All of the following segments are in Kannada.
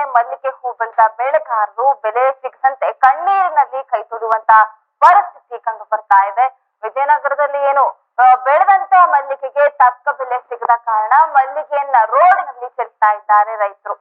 ಎಕರೆ ಮಲ್ಲಿಗೆ ಹೂ ಬೆಳೆದ ಬೆಳೆಗಾರರು ಬೆಲೆ ಸಿಗದಂತೆ ಕಣ್ಣೀರಿನಲ್ಲಿ ಕೈ ತೊಡುವಂತ ಪರಿಸ್ಥಿತಿ ಕಂಡು ಬರ್ತಾ ಇದೆ. ವಿಜಯನಗರದಲ್ಲಿ ಏನು ಬೆಳೆದಂತ ಮಲ್ಲಿಗೆಗೆ ತಕ್ಕ ಬೆಲೆ ಸಿಗದ ಕಾರಣ ಮಲ್ಲಿಗೆಯನ್ನ ರೋಡ್ನಲ್ಲಿ ಚೆಲ್ತಾ ಇದ್ದಾರೆ ರೈತರು.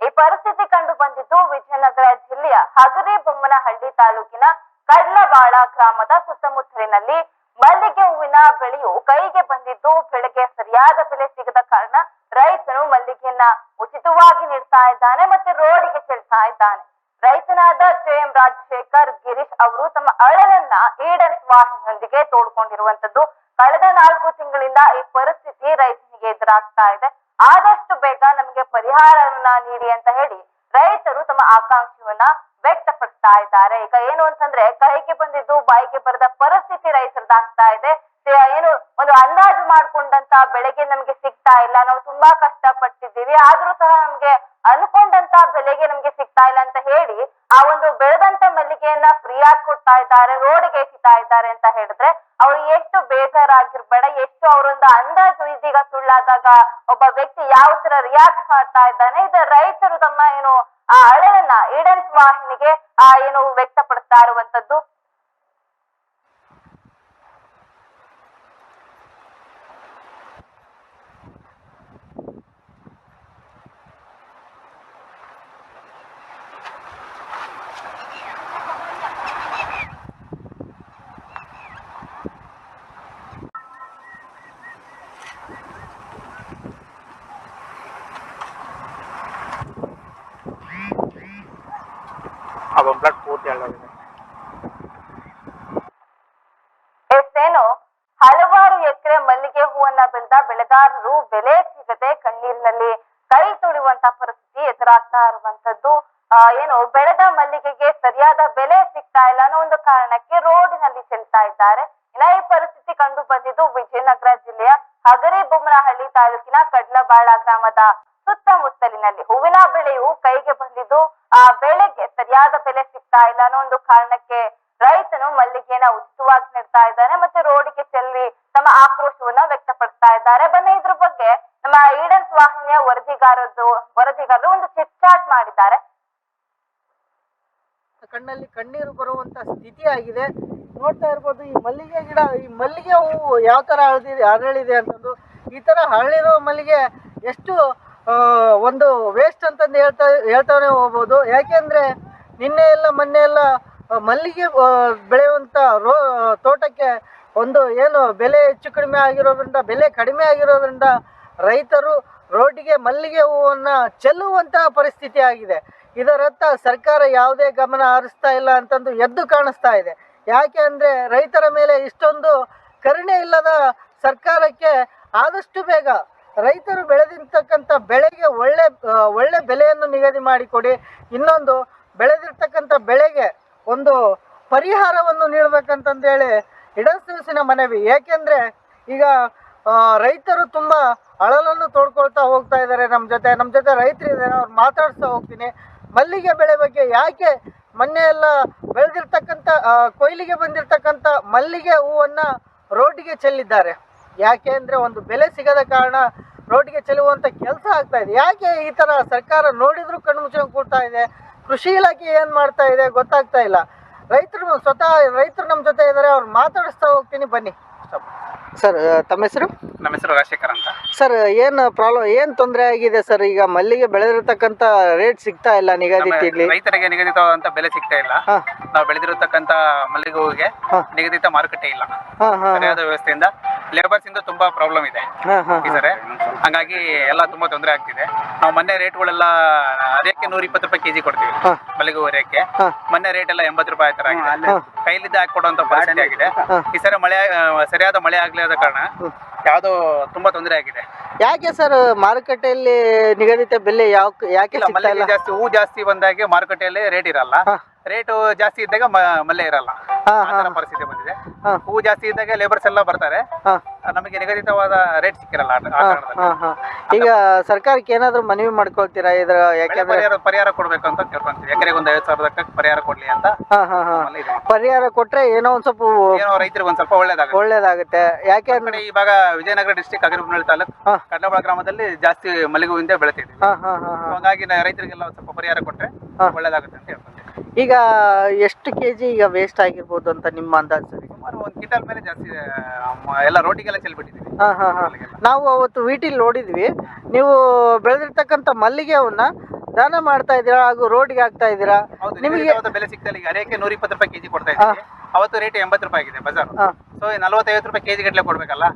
ಈ ಪರಿಸ್ಥಿತಿ ಕಂಡು ಬಂದಿದ್ದು ವಿಜಯನಗರ ಜಿಲ್ಲೆಯ ಹಗರಿ ಬೊಮ್ಮನಹಳ್ಳಿ ತಾಲೂಕಿನ ಕಡ್ಲಬಾಳ ಗ್ರಾಮದ ಸುತ್ತಮುತ್ತಲಿನಲ್ಲಿ ಮಲ್ಲಿಗೆ ಹೂವಿನ ಬೆಳೆಯು ಕೈಗೆ ಬಂದಿದ್ದು ಬೆಳೆಗೆ ಸರಿಯಾದ ಬೆಲೆ ಸಿಗದ ಕಾರಣ ರೈತನು ಮಲ್ಲಿಗೆಯನ್ನ ಉಚಿತವಾಗಿ ನೀಡ್ತಾ ಇದ್ದಾನೆ ಮತ್ತೆ ರೋಡಿಗೆ ಚೆಲ್ತಾ ಇದ್ದಾನೆ. ರೈತನಾದ ಜೆ ಎಂ ರಾಜಶೇಖರ್, ಗಿರೀಶ್ ಅವರು ತಮ್ಮ ಅಳಲನ್ನ ಈಡನ್ಸ್ ವಾಹಿನಿಯೊಂದಿಗೆ ತೋಡ್ಕೊಂಡಿರುವಂತದ್ದು ಕಳೆದ ನಾಲ್ಕು ತಿಂಗಳಿಂದ ಈ ಪರಿಸ್ಥಿತಿ ರೈತನಿಗೆ ಎದುರಾಗ್ತಾ ಇದೆ. ಆದಷ್ಟು ಬೇಗ ನಮಗೆ ಪರಿಹಾರವನ್ನ ನೀಡಿ ಅಂತ ಹೇಳಿ ರೈತರು ತಮ್ಮ ಆಕಾಂಕ್ಷೆಯನ್ನ ವ್ಯಕ್ತಪಡಿಸ್ತಾ ಇದ್ದಾರೆ. ಈಗ ಏನು ಅಂತಂದ್ರೆ, ಕೈಗೆ ಬಂದಿದ್ದು, ಬಾಯಿಗೆ ಬರದ ಪರಿಸ್ಥಿತಿ ರೈತರದಾಗ್ತಾ ಇದೆ. ಏನು ಒಂದು ಅಂದಾಜು ಮಾಡ್ಕೊಂಡಂತ ಬೆಳೆಗೆ ನಮ್ಗೆ ಸಿಗ್ತಾ ಇಲ್ಲ. ನಾವು ತುಂಬಾ ಕಷ್ಟ ಪಟ್ಟಿದ್ದೀವಿ ಆದ್ರೂ ಸಹ ನಮ್ಗೆ ಅನ್ಕೊಂಡಂತ ಬೆಲೆಗೆ ನಮ್ಗೆ ಸಿಗ್ತಾ ಇಲ್ಲ ಅಂತ ಹೇಳಿ, ಆ ಒಂದು ಬೆಳೆದಂತ ಮಲ್ಲಿಗೆಯನ್ನ ಫ್ರೀ ಆಗಿ ಕೊಡ್ತಾ ಇದ್ದಾರೆ, ರೋಡ್ಗೆ ಎಸಿತಾ ಇದ್ದಾರೆ ಅಂತ ಹೇಳಿದ್ರೆ, ಅವ್ರು ಎಷ್ಟು ಬೇಜಾರಾಗಿರ್ಬೇಡ, ಎಷ್ಟು ಅವರೊಂದು ಅಂದಾಜು ಇದೀಗ ಸುಳ್ಳಾದಾಗ ಒಬ್ಬ ವ್ಯಕ್ತಿ ಯಾವ ತರ ರಿಯಾಕ್ಟ್ ಮಾಡ್ತಾ ಇದ್ದಾನೆ. ಇದು ರೈತರು ತಮ್ಮ ಏನು ಈಡನ್ಸ್ ವಾಹಿನಿಗೆ ಆ ಏನು ವ್ಯಕ್ತಪಡಿಸ್ತಾ ಇರುವಂತದ್ದು ಪೂರ್ತಿ ಎಷ್ಟೇನೋ ಹಲವಾರು ಎಕರೆ ಮಲ್ಲಿಗೆ ಹೂವನ್ನ ಬೆಳೆದ ಬೆಳೆಗಾರರು ಬೆಲೆ ಸಿಗದೆ ಕಣ್ಣೀರಿನಲ್ಲಿ ಕೈ ತೊಳೆಯುವಂತ ಪರಿಸ್ಥಿತಿ ಎದುರಾಗ್ತಾ ಇರುವಂತದ್ದು. ಏನು ಬೆಳೆದ ಮಲ್ಲಿಗೆಗೆ ಸರಿಯಾದ ಬೆಲೆ ಸಿಗ್ತಾ ಇಲ್ಲ ಅನ್ನೋ ಒಂದು ಕಾರಣಕ್ಕೆ ರೋಡಿನಲ್ಲಿ ಚೆಲ್ತಾ ಇದ್ದಾರೆ. ಈ ಪರಿಸ್ಥಿತಿ ಕಂಡು ಬಂದಿದ್ದು ವಿಜಯನಗರ ಜಿಲ್ಲೆಯ ಹಗರಿ ಬೊಮ್ಮನಹಳ್ಳಿ ತಾಲೂಕಿನ ಕಡ್ಲಬಾಳ ಗ್ರಾಮದ ಸುತ್ತಮುತ್ತಲಿನಲ್ಲಿ ಹೂವಿನ ಬೆಳೆಯು ಕೈಗೆ ಬಂದಿದ್ದು. ಆ ಬೆಳೆಗೆ ಸರಿಯಾದ ಬೆಲೆ ಸಿಗ್ತಾ ಇಲ್ಲ. ಅನ್ನೋ ಒಂದು ಕಾರಣಕ್ಕೆ ರೈತನು ಮಲ್ಲಿಗೆನ ಉಚಿತವಾಗಿ ನೀಡ್ತಾ ಇದ್ದಾನೆ ಮತ್ತೆ ರೋಡಿಗೆ ಚೆಲ್ಲಿ ತಮ್ಮ ಆಕ್ರೋಶವನ್ನ ವ್ಯಕ್ತಪಡಿಸ್ತಾ ಇದ್ದಾರೆ. ಬನ್ನಿ, ಇದ್ರ ಬಗ್ಗೆ ನಮ್ಮ ಈಡನ್ಸ್ ವಾಹಿನಿಯ ವರದಿಗಾರದ್ದು, ವರದಿಗಾರರು ಒಂದು ಚಿಟ್ ಚಾಟ್ ಮಾಡಿದ್ದಾರೆ. ಕಣ್ಣಲ್ಲಿ ಕಣ್ಣೀರು ಬರುವಂತ ಸ್ಥಿತಿ ಆಗಿದೆ. ನೋಡ್ತಾ ಇರ್ಬೋದು, ಈ ಮಲ್ಲಿಗೆ ಗಿಡ, ಈ ಮಲ್ಲಿಗೆ ಹೂವು ಯಾವ ತರ ಹಳದಿದೆ ಅರಳಿದೆ ಅಂತಂದು, ಈ ತರ ಹರಳಿರೋ ಮಲ್ಲಿಗೆ ಎಷ್ಟು ಒಂದು ವೇಸ್ಟ್ ಅಂತಂದು ಹೇಳ್ತಾ, ಹೇಳ್ತಾನೆ ಹೋಗ್ಬೋದು. ಯಾಕೆಂದ್ರೆ ನಿನ್ನೆ ಎಲ್ಲ ಮೊನ್ನೆ ಎಲ್ಲ ಮಲ್ಲಿಗೆ ಬೆಳೆಯುವಂಥ ರೋ ತೋಟಕ್ಕೆ ಒಂದು ಏನು ಬೆಲೆ ಹೆಚ್ಚು ಕಡಿಮೆ ಆಗಿರೋದ್ರಿಂದ, ಬೆಲೆ ಕಡಿಮೆ ಆಗಿರೋದ್ರಿಂದ ರೈತರು ರೋಡಿಗೆ ಮಲ್ಲಿಗೆ ಹೂವನ್ನು ಚೆಲ್ಲುವಂತಹ ಪರಿಸ್ಥಿತಿ ಆಗಿದೆ. ಇದರತ್ತ ಸರ್ಕಾರ ಯಾವುದೇ ಗಮನ ಹರಿಸ್ತಾ ಇಲ್ಲ ಅಂತಂದು ಎದ್ದು ಕಾಣಿಸ್ತಾ ಇದೆ. ಯಾಕೆ ಅಂದರೆ ರೈತರ ಮೇಲೆ ಇಷ್ಟೊಂದು ಕರುಣೆ ಇಲ್ಲದ ಸರ್ಕಾರಕ್ಕೆ ಆದಷ್ಟು ಬೇಗ ರೈತರು ಬೆಳೆದಿರ್ತಕ್ಕಂಥ ಬೆಳೆಗೆ ಒಳ್ಳೆ ಒಳ್ಳೆ ಬೆಲೆಯನ್ನು ನಿಗದಿ ಮಾಡಿಕೊಡಿ. ಇನ್ನೊಂದು ಬೆಳೆದಿರ್ತಕ್ಕಂಥ ಬೆಳೆಗೆ ಒಂದು ಪರಿಹಾರವನ್ನು ನೀಡಬೇಕಂತಂದೇಳಿ ಇಡಸೂಸಿನ ಮನವಿ. ಏಕೆಂದರೆ ಈಗ ರೈತರು ತುಂಬ ಅಳಲನ್ನು ತೋಡ್ಕೊಳ್ತಾ ಹೋಗ್ತಾ ಇದ್ದಾರೆ ನಮ್ಮ ಜೊತೆ. ನಮ್ಮ ಜೊತೆ ರೈತರು ಇದ್ದಾರೆ ಅವ್ರು ಮಾತಾಡಿಸ್ತಾ ಹೋಗ್ತೀನಿ. ಮಲ್ಲಿಗೆ ಬೆಳೆ ಬಗ್ಗೆ ಯಾಕೆ ಮೊನ್ನೆ ಎಲ್ಲ ಬೆಳೆದಿರ್ತಕ್ಕಂಥ ಕೊಯ್ಲಿಗೆ ಬಂದಿರತಕ್ಕಂಥ ಮಲ್ಲಿಗೆ ಹೂವನ್ನು ರೋಡ್ಗೆ ಚೆಲ್ಲಿದ್ದಾರೆ. ಯಾಕೆ ಅಂದರೆ ಒಂದು ಬೆಲೆ ಸಿಗದ ಕಾರಣ ರೋಡ್ಗೆ ಚೆಲ್ಲುವಂಥ ಕೆಲಸ ಆಗ್ತಾ ಇದೆ. ಯಾಕೆ ಈ ಥರ ಸರ್ಕಾರ ನೋಡಿದ್ರು ಕಣ್ಣು ಮುಚ್ಕೊಂಡು ಕೂಡ್ತಾ ಇದೆ? ಕೃಷಿ ಇಲಾಖೆ ಏನು ಮಾಡ್ತಾ ಇದೆ ಗೊತ್ತಾಗ್ತಾ ಇಲ್ಲ. ರೈತರು ಸ್ವತಃ ರೈತರು ನಮ್ಮ ಜೊತೆ ಇದ್ದಾರೆ ಅವ್ರು ಮಾತಾಡಿಸ್ತಾ ಹೋಗ್ತೀನಿ, ಬನ್ನಿ. ಸರ್ ತಮ್ಮ ಹೆಸರು? ನಮ್ಮ ಹೆಸರು ರಾಜಶೇಖರ್ ಅಂತ. ಸರ್ ಏನು ಪ್ರಾಬ್ಲಮ್ ಏನು ತೊಂದರೆ ಆಗಿದೆ ಸರ್? ಈಗ ಮಲ್ಲಿಗೆ ಬೆಳೆದಿರತಕ್ಕಂತ ರೇಟ್ ಸಿಗ್ತಾ ಇಲ್ಲ ನಿಗದಿತ ಇಲ್ಲಿ ರೈತರಿಗೆ ನಿಗದಿತವಾದಂತ ಬೆಲೆ ಸಿಗ್ತಾ ಇಲ್ಲ. ನಾವು ಬೆಳೆದಿರತಕ್ಕಂತ ಮಲ್ಲಿಗೆ ಹೂವಿಗೆ ನಿಗದಿತ ಮಾರುಕಟ್ಟೆ ಇಲ್ಲ. ಸರಿಯಾದ ವ್ಯವಸ್ಥೆಯಿಂದ ಲೇಬರ್ಸ್ ಇಂದ ತುಂಬಾ ಪ್ರಾಬ್ಲಮ್ ಇದೆ. ಸರ್. ಹಂಗಾಗಿ ಎಲ್ಲ ತುಂಬಾ ತೊಂದರೆ ಆಗ್ತಿದೆ. ನಾವು ಮೊನ್ನೆ ರೇಟ್ಗಳೆಲ್ಲ ಅದಕ್ಕೆ ನೂರ ಇಪ್ಪತ್ತು ರೂಪಾಯಿ ಕೆಜಿ ಕೊಡ್ತೀವಿ? ಮಲ್ಲಿಗೆ ಹೂ ರೇಟ್ಗೆ. ಮೊನ್ನೆ ರೇಟ್ ಎಲ್ಲ ಎಂಬತ್ತು ರೂಪಾಯಿ ತರ ಆಗಿದೆ. ಕೈಲಿದ್ದ ಹಾಕೊಡುವಂತ ಪರಿಸ್ಥಿತಿ ಆಗಿದೆ. ಈ ಸರಿ ಮಳೆ ಆ, ಸರಿಯಾದ ಮಳೆ ಆಗ್ಲಿಲ್ಲದ ಕಾರಣ ಯಾವ್ದೋ ತುಂಬಾ ತೊಂದರೆ ಆಗಿದೆ. ಯಾಕೆ ಸರ್ ಮಾರುಕಟ್ಟೆಯಲ್ಲಿ ನಿಗದಿತ ಬೆಲೆ ಯಾವ ಯಾಕೆ ಇಲ್ಲ ಸಿಗ್ತಾ ಇಲ್ಲ? ಮಲ್ಲಿಗೆ ಜಾಸ್ತಿ ಹೂ ಜಾಸ್ತಿ ಬಂದಾಗೆ ಮಾರುಕಟ್ಟೆಯಲ್ಲಿ ರೇಟ್ ಇರಲ್ಲ. ರೇಟು ಜಾಸ್ತಿ ಇದ್ದಾಗ ಮ- ಮಲ್ಲೆ ಇರಲ್ಲ ಹಾ ಆ ಥರ ಪರಿಸ್ಥಿತಿ ಬಂದಿದೆ ಹಾ. ಹೂವು ಜಾಸ್ತಿ ಇದ್ದಾಗ ಲೇಬರ್ಸ್ ಎಲ್ಲ ಬರ್ತಾರೆ ಹಾ ನಮಗೆ ನಿಗದಿತವಾದ ರೇಟ್ ಸಿಕ್ಕಿರಲ್ಲ ಆ- ಆ ಹಾ, ಕಾರಣದಲ್ಲಿ. ಹಾ, ಹಾ. ಈಗ ಸರ್ಕಾರಕ್ಕೆ ಏನಾದ್ರು ಮನವಿ ಮಾಡ್ಕೊಳ್ತೀರಾ ಇದ್ರ ಬೆಳೆ ಯಾಕೆಂದ್ರೆ ಪರಿಹಾರ ಪರಿಹಾರ ಕೊಡ್ಬೇಕು ಅಂತ ಕೇಳ್ಕೊಂತೀವಿ ಎಕರೆಗೆ ಒಂದ್ ಐವತ್ತು ಸಾವಿರದ ಪರಿಹಾರ ಕೊಡ್ಲಿ ಅಂತ ಹಾ ಹಾ ಹಾ ನಮ್ಮಲ್ಲಿ ಇದೆ. ಪರಿಹಾರ ಕೊಟ್ರೆ ಏನೋ ಒಂದ್ ಸ್ವಲ್ಪ ಏನೋ ರೈತರಿಗೆ ಒಂದ್ ಸ್ವಲ್ಪ ಒಳ್ಳೇದಾಗುತ್ತೆ ಒಳ್ಳೇದಾಗುತ್ತೆ ಯಾಕೆ ಅಂದ್ರೆ ಕಡೆ ಈ ಭಾಗ ವಿಜಯನಗರ ಡಿಸ್ಟಿಕ್ ಅಗರಿಬನಹಳ್ಳಿ ತಾಲೂಕು ಹಾ. ಗ್ರಾಮದಲ್ಲಿ ಜಾಸ್ತಿ ಮಲ್ಲಿಗೆ ಹೂವಿಂದ ಬೆಳಿತಿದ್ವಿ ಹಾ ಹಾ ಹಾ ಹಾ ಹಾಗಾಗಿ ನ- ರೈತರಿಗೆಲ್ಲ ಒಂದ್ ಸ್ವಲ್ಪ ಪರಿಹಾರ ಕೊಟ್ರೆ ಹಾ. ಒಳ್ಳೇದಾಗುತ್ತೆ ಅಂತ ಹೇಳ್ಕೊಂತೀವಿ ಈಗ ಎಷ್ಟು ಕೆಜಿ ಈಗ ವೇಸ್ಟ್ ಆಗಿರ್ಬೋದು ಅಂತ ನಿಮ್ಮ ಅಂದಾಜು ಸುಮಾರು ಒಂದು ಕಿಂಟಲ್ ಮೇಲೆ ಜಾಸ್ತಿ ಎಲ್ಲಾ ಎಲ್ಲ ರೋಟಿಗೆಲ್ಲ ಚೆಲ್ಬಿಟ್ಟಿದ್ದೀವಿ ಹಾ ಹಾ ಹಾ. ನಾವು ಅವತ್ತು ವಿಟಿಲ್ ನೋಡಿದ್ವಿ. ನೀವು ಬೆಳೆದಿರ್ತಕ್ಕಂಥ ಮಲ್ಲಿಗೆ ಅವನ್ನ ದಾನ ಮಾಡ್ತಾ ಇದ್ದೀರಾ ಹಾಗೂ ರೋಡ್ಗೆ ಹಾಕ್ತಾ ಇದ್ದೀರಾ? ಹೌದು ನಿಮಗೆ ಬೆಲೆ ಸಿಗ್ತಲ್ಲ ಈಗ ಅರೇಕೆ ನೂರ ಇಪ್ಪತ್ತು ರೂಪಾಯಿ ಕೆಜಿ ಕೊಡ್ತಾ ಇದ್ದೀವಿ. ಅವತ್ತು ರೇಟ್ ಎಂಬತ್ತು ರೂಪಾಯಿ ಆಗಿದೆ ಬಜಾರ್. ಸೊ ನಲವತ್ತೈವತ್ತು ರೂಪಾಯಿ ಕೆಜಿ ಗಟ್ಟಲೆ ಕೊಡ್ಬೇಕಲ್ಲ?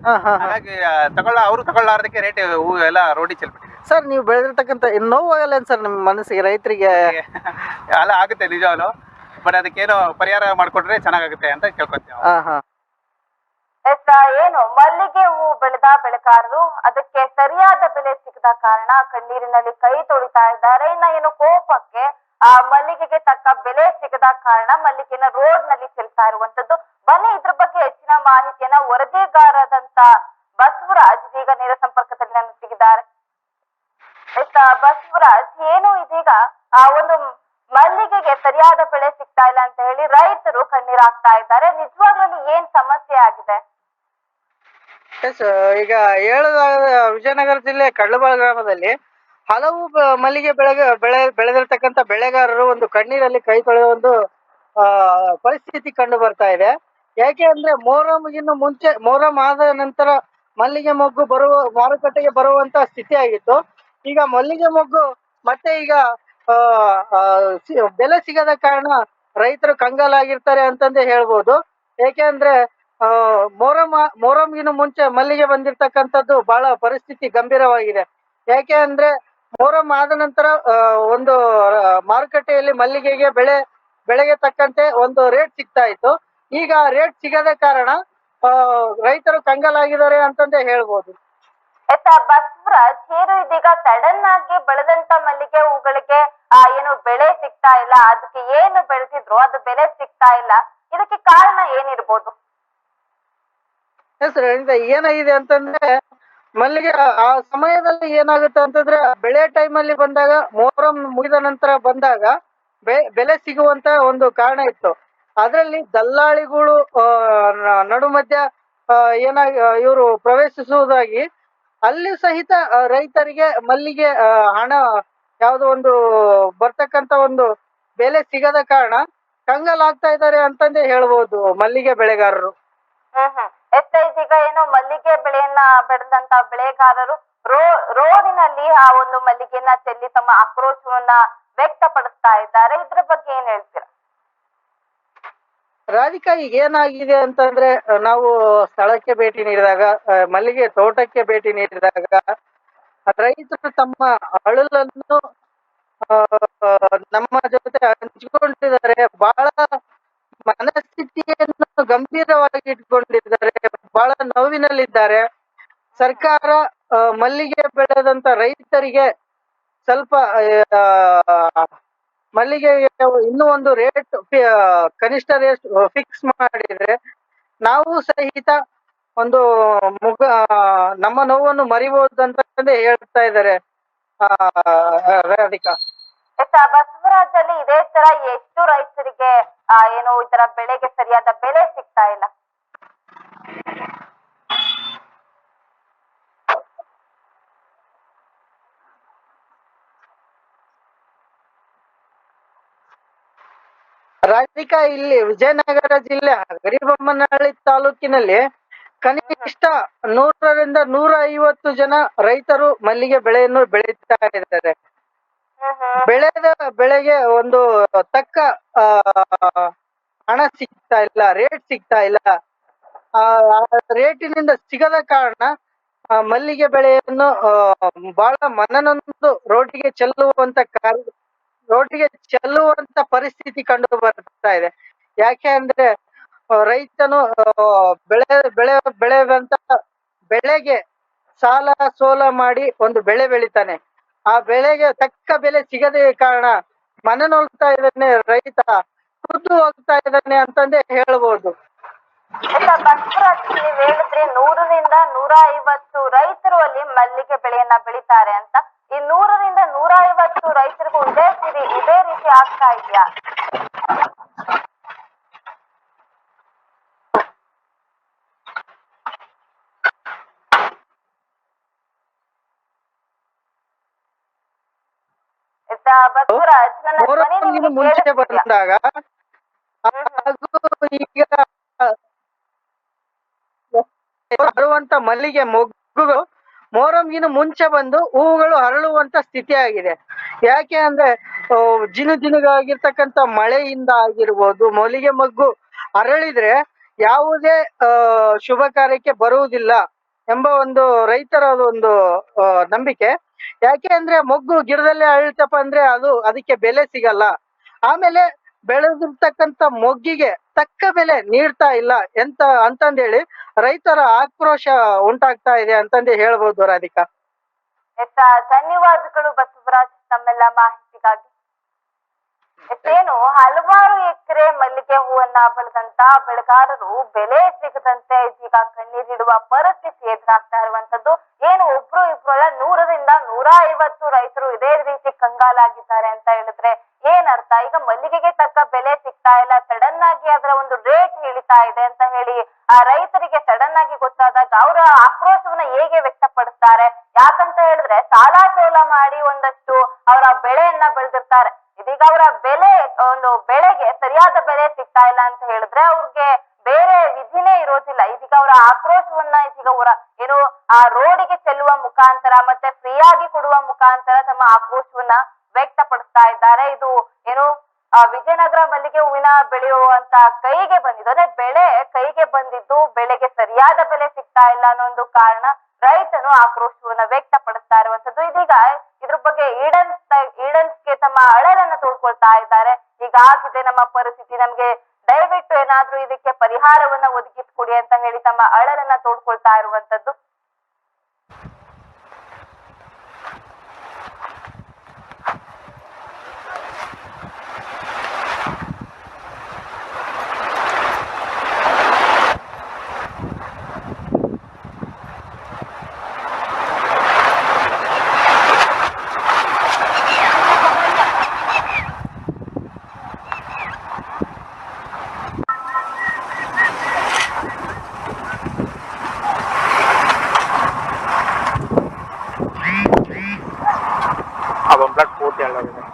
ಹಾಗಾಗಿ ತಗೊಳ್ಳ ಅವರು ತಗೊಳ್ಳಾರ್ದಕ್ಕೆ ರೇಟ್ ಹೂ ಎಲ್ಲ ರೋಡಿ ಚೆಲ್ಬಿಟ್ಟಿದೆ ಸರ್ ನೀವು ಬೆಳೆದಿರ್ತಕ್ಕಂಥ ನೋವಾಗಲ್ಲ ಸರ್ ನಿಮ್ಮ ಮನಸ್ಸಿಗೆ ರೈತರಿಗೆ? ಅಲ್ಲ ಆಗುತ್ತೆ ನಿಜವಾಗ್ಲು ಬಟ್ ಅದಕ್ಕೇನು ಪರಿಹಾರ ಮಾಡಿಕೊಟ್ರೆ ಚೆನ್ನಾಗುತ್ತೆ ಅಂತ ಕೇಳ್ಕೊತೀವಿ ಹಾ ಹಾ. ಎಸ್ ಏನು ಮಲ್ಲಿಗೆ ಹೂ ಬೆಳೆದ ಬೆಳೆಗಾರರು ಅದಕ್ಕೆ ಸರಿಯಾದ ಬೆಲೆ ಸಿಗದ ಕಾರಣ ಕಣ್ಣೀರಿನಲ್ಲಿ ಕೈ ತೊಳಿತಾ ಇದ್ದಾರೆ. ಇನ್ನ ಏನು ಕೋಪಕ್ಕೆ ಆ, ಮಲ್ಲಿಗೆಗೆ ತಕ್ಕ ಬೆಲೆ ಸಿಗದ ಕಾರಣ ಮಲ್ಲಿಗೆನ ರೋಡ್ನಲ್ಲಿ ಚೆಲ್ತಾ ಇರುವಂತದ್ದು. ಬನ್ನಿ ಇದ್ರ ಬಗ್ಗೆ ಹೆಚ್ಚಿನ ಮಾಹಿತಿಯನ್ನ ವರದಿಗಾರದಂತ ಬಸವರಾಜ್ ಈಗ ನೇರ ಸಂಪರ್ಕದಲ್ಲಿ ನನ್ನ ಸಿಗಿದ್ದಾರೆ ಎಸ್ ಬಸವರಾಜ್, ಏನು ಇದೀಗ, ಆ, ಒಂದು ಮಲ್ಲಿಗೆಗೆ ಸರಿಯಾದ ಬೆಳೆ ಸಿಗ್ತಾ ಇಲ್ಲ ಅಂತ ಹೇಳಿ ರೈತರು ಕಣ್ಣೀರಾಗ್ತಾ ಇದ್ದಾರೆ. ನಿಜವಾಗ್ಲೂ ಏನ್ ಸಮಸ್ಯೆ ಆಗಿದೆ? ಈಗ ಹೇಳೋದಾದ ವಿಜಯನಗರ ಜಿಲ್ಲೆ ಕಳ್ಳಬಾಳ ಗ್ರಾಮದಲ್ಲಿ ಹಲವು ಮಲ್ಲಿಗೆ ಬೆಳೆಗ ಬೆಳೆ ಬೆಳೆದಿರ್ತಕ್ಕಂಥ ಬೆಳೆಗಾರರು ಒಂದು ಕಣ್ಣೀರಲ್ಲಿ ಕೈ ತೊಳೆದ ಒಂದು ಆ, ಪರಿಸ್ಥಿತಿ ಕಂಡು ಬರ್ತಾ ಇದೆ. ಯಾಕೆ ಅಂದ್ರೆ ಮೊಹರಂಗಿನ ಮುಂಚೆ ಮೊಹರಂ ಆದ ನಂತರ ಮಲ್ಲಿಗೆ ಮೊಗ್ಗು ಬರುವ ಮಾರುಕಟ್ಟೆಗೆ ಬರುವಂತ ಸ್ಥಿತಿ ಆಗಿತ್ತು. ಈಗ ಮಲ್ಲಿಗೆ ಮೊಗ್ಗು ಮತ್ತೆ ಈಗ ಬೆಲೆ ಸಿಗದ ಕಾರಣ ರೈತರು ಕಂಗಾಲಾಗಿರ್ತಾರೆ ಅಂತಂದೇ ಹೇಳ್ಬೋದು. ಏಕೆ ಅಂದ್ರೆ ಮೊಹರಂ ಮೊಹರಂಗಿನ ಮುಂಚೆ ಮಲ್ಲಿಗೆ ಬಂದಿರ್ತಕ್ಕಂಥದ್ದು ಬಹಳ ಪರಿಸ್ಥಿತಿ ಗಂಭೀರವಾಗಿದೆ. ಯಾಕೆ ಅಂದ್ರೆ ಮೊಹರಂ ಆದ ನಂತರ ಒಂದು ಮಾರುಕಟ್ಟೆಯಲ್ಲಿ ಮಲ್ಲಿಗೆಗೆ ಬೆಳೆ ಬೆಳೆಗೆ ತಕ್ಕಂತೆ ಒಂದು ರೇಟ್ ಸಿಗ್ತಾ ಇತ್ತು. ಈಗ ರೇಟ್ ಸಿಗದ ಕಾರಣ ರೈತರು ಕಂಗಲಾಗಿದ್ದಾರೆ ಅಂತಂದೇ ಹೇಳ್ಬೋದು. ಬಸವರಾಜ್ ಏನು ಇದೀಗ ಸಡನ್ ಆಗಿ ಬೆಳೆದಂತ ಮಲ್ಲಿಗೆ ಹೂಗಳಿಗೆ ಆ ಏನು ಬೆಳೆ ಸಿಗ್ತಾ ಇಲ್ಲ. ಅದಕ್ಕೆ ಏನು ಬೆಳೆದಿದ್ರು ಅದು ಬೆಲೆ ಸಿಗ್ತಾ ಇಲ್ಲ. ಇದಕ್ಕೆ ಕಾರಣ ಏನಿರ್ಬೋದು? ಏನಾಗಿದೆ ಅಂತಂದ್ರೆ ಮಲ್ಲಿಗೆ, ಆ- ಸಮಯದಲ್ಲಿ ಏನಾಗುತ್ತೆ ಅಂತಂದ್ರೆ, ಬೆಳೆ ಟೈಮ್ ಅಲ್ಲಿ ಬಂದಾಗ, ಮೊಹರಂ ಮುಗಿದ ನಂತರ ಬಂದಾಗ ಬೆಲೆ ಸಿಗುವಂತ ಒಂದು ಕಾರಣ ಇತ್ತು. ಅದರಲ್ಲಿ ದಲ್ಲಾಳಿಗಳು ನಡು ಮಧ್ಯ ಏನಾಗಿ ಇವರು ಪ್ರವೇಶಿಸುವುದಾಗಿ, ಅಲ್ಲಿ ಸಹಿತ ರೈತರಿಗೆ ಮಲ್ಲಿಗೆ ಹಣ, ಯಾವುದೋ ಒಂದು ಬರ್ತಕ್ಕಂತ ಒಂದು ಬೆಲೆ ಸಿಗದ ಕಾರಣ, ಕಂಗಲಾಗ್ತಾ ಇದ್ದಾರೆ ಅಂತಂದೇ ಹೇಳ್ಬೋದು ಮಲ್ಲಿಗೆ ಬೆಳೆಗಾರರು. ಎಷ್ಟ ಇದೀಗ ಏನು ಮಲ್ಲಿಗೆ ಬೆಳೆಯನ್ನ ಬೆಳೆದಂತ ಬೆಳೆಗಾರರು ರೋ, ರೋಡಿನಲ್ಲಿ ಆ ಒಂದು ಮಲ್ಲಿಗೆನ ಚೆಲ್ಲಿ ತಮ್ಮ ಆಕ್ರೋಶವನ್ನ ವ್ಯಕ್ತಪಡಿಸ್ತಾ ಇದ್ದಾರೆ. ಇದ್ರ ಬಗ್ಗೆ ಏನ್ ಹೇಳ್ತೀರಾ? ರಾಧಿಕಾ, ಈಗ ಏನಾಗಿದೆ ಅಂತಂದ್ರೆ, ನಾವು ಸ್ಥಳಕ್ಕೆ ಭೇಟಿ ನೀಡಿದಾಗ ಮಲ್ಲಿಗೆ ತೋಟಕ್ಕೆ ಭೇಟಿ ನೀಡಿದಾಗ, ರೈತರು ತಮ್ಮ ಅಳಲನ್ನು ನಮ್ಮ ಜೊತೆ ಹಂಚಿಕೊಂಡಿದ್ದಾರೆ. ಬಹಳ ಮನಸ್ಥಿತಿಯನ್ನು ಗಂಭೀರವಾಗಿ ಇಟ್ಕೊಂಡಿದ್ದಾರೆ ಬಹಳ ನೋವಿನಲ್ಲಿದ್ದಾರೆ. ಸರ್ಕಾರ ಮಲ್ಲಿಗೆ ಬೆಳೆದಂತ ರೈತರಿಗೆ ಸ್ವಲ್ಪ ಮಲ್ಲಿಗೆ ಇನ್ನೂ ಒಂದು ರೇಟ್ ಕನಿಷ್ಠ ರೇಟ್ ಫಿಕ್ಸ್ ಮಾಡಿದ್ರೆ ನಾವು ಸಹಿತ ಒಂದು ಮುಗ ನಮ್ಮ ನೋವನ್ನು ಮರಿಬಹುದು ಅಂತ ಹೇಳ್ತಾ ಇದ್ದಾರೆ ಆ, ರಾಧಿಕಾ. ಎಸ್ ಬಸವರಾಜ್ ಅಲ್ಲಿ ಇದೇ ತರ ಎಷ್ಟು ರೈತರಿಗೆ ಏನು ಈ ತರ ಬೆಳೆಗೆ ಸರಿಯಾದ ಬೆಲೆ ಸಿಗ್ತಾ ಇಲ್ಲ? ರಾಧಿಕಾ ಇಲ್ಲಿ ವಿಜಯನಗರ ಜಿಲ್ಲೆ ಗರಿಬೊಮ್ಮನಹಳ್ಳಿ ತಾಲೂಕಿನಲ್ಲಿ ಕನಿಷ್ಠ ನೂರರಿಂದ ನೂರ ಐವತ್ತು ಜನ ರೈತರು ಮಲ್ಲಿಗೆ ಬೆಳೆಯನ್ನು ಬೆಳೀತಾ ಇದ್ದಾರೆ. ಬೆಳೆದ ಬೆಳೆಗೆ ಒಂದು ತಕ್ಕ ಹಣ ಸಿಗ್ತಾ ಇಲ್ಲ ರೇಟ್ ಸಿಗ್ತಾ ಇಲ್ಲ. ಆ ರೇಟಿನಿಂದ ಸಿಗದ ಕಾರಣ ಮಲ್ಲಿಗೆ ಬೆಳೆಯನ್ನು ಬಹಳ ಮನನೊಂದು ರೋಟಿಗೆ ಚೆಲ್ಲುವಂತ ಕಾರ್ಯ ರೋಟಿಗೆ ಚೆಲ್ಲುವಂತ ಪರಿಸ್ಥಿತಿ ಕಂಡು ಬರ್ತಾ ಇದೆ. ಯಾಕೆ ಅಂದ್ರೆ, ರೈತನು ಬೆಳೆ ಬೆಳೆ, ಬೆಳೆದಂತ ಬೆಳೆಗೆ ಸಾಲ ಸೋಲ ಮಾಡಿ ಒಂದು ಬೆಳೆ ಬೆಳಿತಾನೆ. ಆ ಬೆಳೆಗೆ ತಕ್ಕ ಬೆಲೆ ಸಿಗದೆ ಕಾರಣ ಮನನೊಲ್ತಾ ಇದ್ದಾನೆ ರೈತ ಕುದ್ದು ಹೋಗ್ತಾ ಇದ್ದಾನೆ ಅಂತಂದೇ ಹೇಳ್ಬೋದು. ಹೇಳಿದ್ರಿ, ನೂರರಿಂದ ನೂರ ಐವತ್ತು ರೈತರು ಅಲ್ಲಿ ಮಲ್ಲಿಗೆ ಬೆಳೆಯನ್ನ ಬೆಳಿತಾರೆ ಅಂತ. ಈ ನೂರರಿಂದ ನೂರ ಐವತ್ತು ರೈತರಿಗೂ ಇದೇ ಸಿರಿ ಇದೇ ರೀತಿ ಆಗ್ತಾ ಇದೆಯಾ ಆಯ್ತಾ ಬಸವರಾಜ್ ನನ್ನ ಧ್ವನಿ ಮೊಹರಂಗಿನ ನಿಮ್ಗೆ ಮುಂಚೆ ಕೇಳಿಸ್ತಿದ್ಯಾ? ಬಂದಾಗ ಹಾಗೂ ಈಗ ಬರುವಂತ ಮಲ್ಲಿಗೆ ಮೊಗ್ಗುಗಳು ಮೊಹರಂಗಿನ ಮುಂಚೆ ಬಂದು ಹೂವುಗಳು ಅರಳುವಂತ ಸ್ಥಿತಿ ಆಗಿದೆ ಯಾಕೆ ಅಂದ್ರೆ ದಿನ ಜಿನು ಜಿನುಗಾಗಿರ್ತಕ್ಕಂಥ ಮಳೆಯಿಂದ ಆಗಿರ್ಬೋದು, ಮಲ್ಲಿಗೆ ಮೊಗ್ಗು ಅರಳಿದ್ರೆ ಯಾವುದೇ ಶುಭ ಕಾರ್ಯಕ್ಕೆ ಬರುವುದಿಲ್ಲ ಎಂಬ ಒಂದು ರೈತರ ಒಂದು ನಂಬಿಕೆ. ಯಾಕೆ ಅಂದ್ರೆ, ಮೊಗ್ಗು ಗಿಡದಲ್ಲೇ ಅರಳಿತಪ್ಪ ಅಂದ್ರೆ ಅದು ಅದಕ್ಕೆ ಬೆಲೆ ಸಿಗಲ್ಲ. ಆಮೇಲೆ ಬೆಳೆದಿರ್ತಕ್ಕಂಥ ಮೊಗ್ಗಿಗೆ ತಕ್ಕ ಬೆಲೆ ನೀಡ್ತಾ ಇಲ್ಲ ಎಂತ ಅಂತಂದೇಳಿ ರೈತರ ಆಕ್ರೋಶ ಉಂಟಾಗ್ತಾ ಇದೆ ಅಂತಂದು ಹೇಳ್ಬೋದು ರಾಧಿಕಾ. ಧನ್ಯವಾದಗಳು ಬಸವರಾಜ್ ತಮ್ಮೆಲ್ಲ ಮಾಹಿತಿಗಾಗಿ. ಏನು ಹಲವಾರು ಎಕರೆ ಮಲ್ಲಿಗೆ ಹೂವನ್ನ ಬೆಳೆದಂತ ಬೆಳೆಗಾರರು ಬೆಲೆ ಸಿಗದಂತೆ ಇದೀಗ ಕಣ್ಣೀರಿಡುವ ಪರಿಸ್ಥಿತಿ ಎದುರಾಗ್ತಾ ಇರುವಂತದ್ದು. ಏನು ಒಬ್ರು ಇಬ್ರು ಅಲ್ಲ ನೂರರಿಂದ ನೂರ ಐವತ್ತು ರೈತರು ಇದೇ ರೀತಿ ಕಂಗಾಲಾಗಿದ್ದಾರೆ ಅಂತ ಹೇಳಿದ್ರೆ ಏನರ್ಥ? ಈಗ ಮಲ್ಲಿಗೆಗೆ ತಕ್ಕ ಬೆಲೆ ಸಿಗ್ತಾ ಇಲ್ಲ. ಸಡನ್ ಆಗಿ ಅದರ ಒಂದು ರೇಟ್ ಇಳಿತಾ ಇದೆ ಅಂತ ಹೇಳಿ ಆ ರೈತರಿಗೆ ಸಡನ್ ಆಗಿ ಗೊತ್ತಾದಾಗ ಅವರ ಆಕ್ರೋಶವನ್ನ ಹೇಗೆ ವ್ಯಕ್ತಪಡಿಸ್ತಾರೆ? ಯಾಕಂತ ಹೇಳಿದ್ರೆ ಸಾಲ ಸೋಲ ಮಾಡಿ ಒಂದಷ್ಟು ಅವರ ಬೆಳೆಯನ್ನ ಬೆಳೆದಿರ್ತಾರೆ. ಇದೀಗ ಅವರ ಬೆಲೆ, ಒಂದು ಬೆಳೆಗೆ ಸರಿಯಾದ ಬೆಲೆ ಸಿಗ್ತಾ ಇಲ್ಲ ಅಂತ ಹೇಳಿದ್ರೆ ಅವ್ರಿಗೆ ಬೇರೆ ವಿಧಿನೇ ಇರೋದಿಲ್ಲ. ಇದೀಗ ಅವರ ಆಕ್ರೋಶವನ್ನ ಇದೀಗ ಅವರ ಏನು ಆ ರೋಡಿಗೆ ಚೆಲ್ಲುವ ಮುಖಾಂತರ ಮತ್ತೆ ಫ್ರೀಯಾಗಿ ಕೊಡುವ ಮುಖಾಂತರ ತಮ್ಮ ಆಕ್ರೋಶವನ್ನ ವ್ಯಕ್ತಪಡಿಸ್ತಾ ಇದ್ದಾರೆ. ಇದು ಏನು ವಿಜಯನಗರ ಮಲ್ಲಿಗೆ ಹೂವಿನ ಬೆಳೆಯುವಂತ ಕೈಗೆ ಬಂದಿದ್ದು, ಅಂದ್ರೆ ಬೆಳೆ ಕೈಗೆ ಬಂದಿದ್ದು ಬೆಳೆಗೆ ಸರಿಯಾದ ಬೆಲೆ ಸಿಗ್ತಾ ಇಲ್ಲ ಅನ್ನೋ ಒಂದು ಕಾರಣ ರೈತನು ಆಕ್ರೋಶವನ್ನ ವ್ಯಕ್ತಪಡಿಸ್ತಾ ಇರುವಂತದ್ದು. ಇದೀಗ ಇದ್ರ ಬಗ್ಗೆ ಈಡನ್ ಈಡನ್ಸ್ಗೆ ತಮ್ಮ ಅಳಲನ್ನ ತೋಡ್ಕೊಳ್ತಾ ಇದ್ದಾರೆ. ಹೀಗಾಗಿದೆ ನಮ್ಮ ಪರಿಸ್ಥಿತಿ. ನಮ್ಗೆ ದಯವಿಟ್ಟು ಏನಾದ್ರೂ ಇದಕ್ಕೆ ಪರಿಹಾರವನ್ನ ಒದಗಿಸ್ಕೊಡಿ ಅಂತ ಹೇಳಿ ತಮ್ಮ ಅಳಲನ್ನ ತೋಡ್ಕೊಳ್ತಾ ಇರುವಂತದ್ದು. social, la verdad.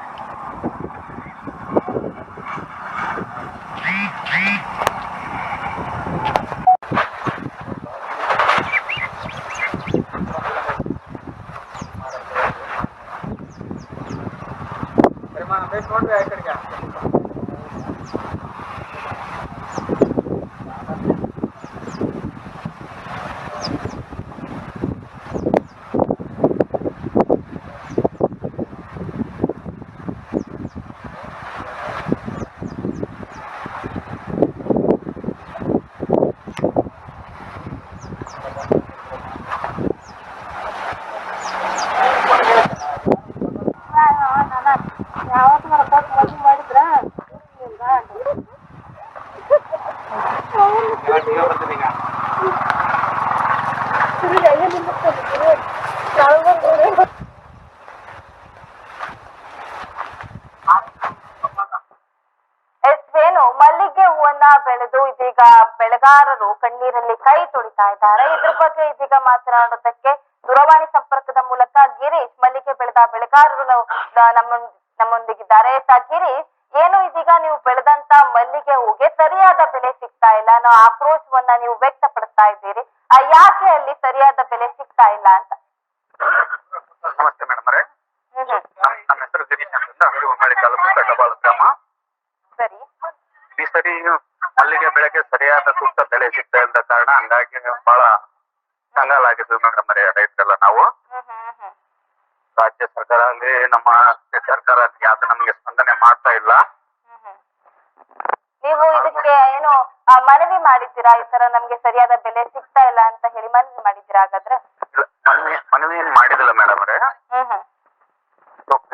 ತೊಳಿತಾ ಇದ್ದಾರೆ. ಇದ್ರ ಬಗ್ಗೆ ಇದೀಗ ಮಾತನಾಡೋದಕ್ಕೆ ದೂರವಾಣಿ ಸಂಪರ್ಕದ ಮೂಲಕ ಗಿರೀಶ್ ಮಲ್ಲಿಗೆ ಬೆಳೆದ ಬೆಳೆಗಾರರು ನಮ್ಮ, ನಮ್ಮೊಂದಿಗಿದ್ದಾರೆ. ಗಿರೀಶ್, ಏನು ಇದೀಗ ನೀವು ಬೆಳೆದಂತ ಮಲ್ಲಿಗೆ ಹೂಗೆ ಸರಿಯಾದ ಬೆಲೆ ಸಿಗ್ತಾ ಇಲ್ಲ. ಅನ್ನೋ ಆಕ್ರೋಶವನ್ನ ನೀವು ವ್ಯಕ್ತಪಡಿಸ್ತಾ ಇದ್ದೀರಿ ಆ ಯಾಕೆ ಅಲ್ಲಿ ಸರಿಯಾದ ಬೆಲೆ ಸಿಗ್ತಾ ಇಲ್ಲ ಅಂತ ನಮಸ್ತೆ ಮೇಡಮ್ ಅವರೇ ಹ್ಮ್ ಹ್ಮ್. ನಮ್ಮ ಹೆಸರು ಗಿರೀಶ್ ಅಂತಂದು ಹರಿವಮಳ್ಳಿ ತಾಲೂಕು ಕಡ್ಡಬಾಳ ಗ್ರಾಮ ಸರಿ ಈ ಸರಿ ಮಲ್ಲಿಗೆ ಬೆಳೆಗೆ ಸರಿಯಾದ ಸೂಕ್ತ ಬೆಲೆ ಸಿಗ್ತಾ ಇಲ್ಲದ ಕಾರಣ ಹಂಗಾಗಿ ಬಹಳ ಕಂಗಾಲಾಗಿದ್ವಿ ಮೇಡಮ್ ರೈತರೆಲ್ಲ ನಾವು. ರಾಜ್ಯ ಸರ್ಕಾರ ಅಲ್ಲಿ ನಮ್ಮ ಸರ್ಕಾರ ಯಾವ್ದು ನಮಗೆ ಸ್ಪಂದನೆ ಮಾಡ್ತಾ ಇಲ್ಲ. ನೀವು ಇದಕ್ಕೆ ಏನು ಮನವಿ ಮಾಡಿದ್ದೀರಾ? ಈ ತರ ನಮ್ಗೆ ಸರಿಯಾದ ಬೆಲೆ ಸಿಗ್ತಾ ಇಲ್ಲ ಅಂತ ಹೇಳಿ ಮನವಿ ಮಾಡಿದ್ದೀರಾ ಹಾಗಾದ್ರೆ? ಮನವಿ ಮನವಿ ಏನ್ ಮಾಡಿದಿಲ್ಲ ಮೇಡಮ್ ಅವರೇ.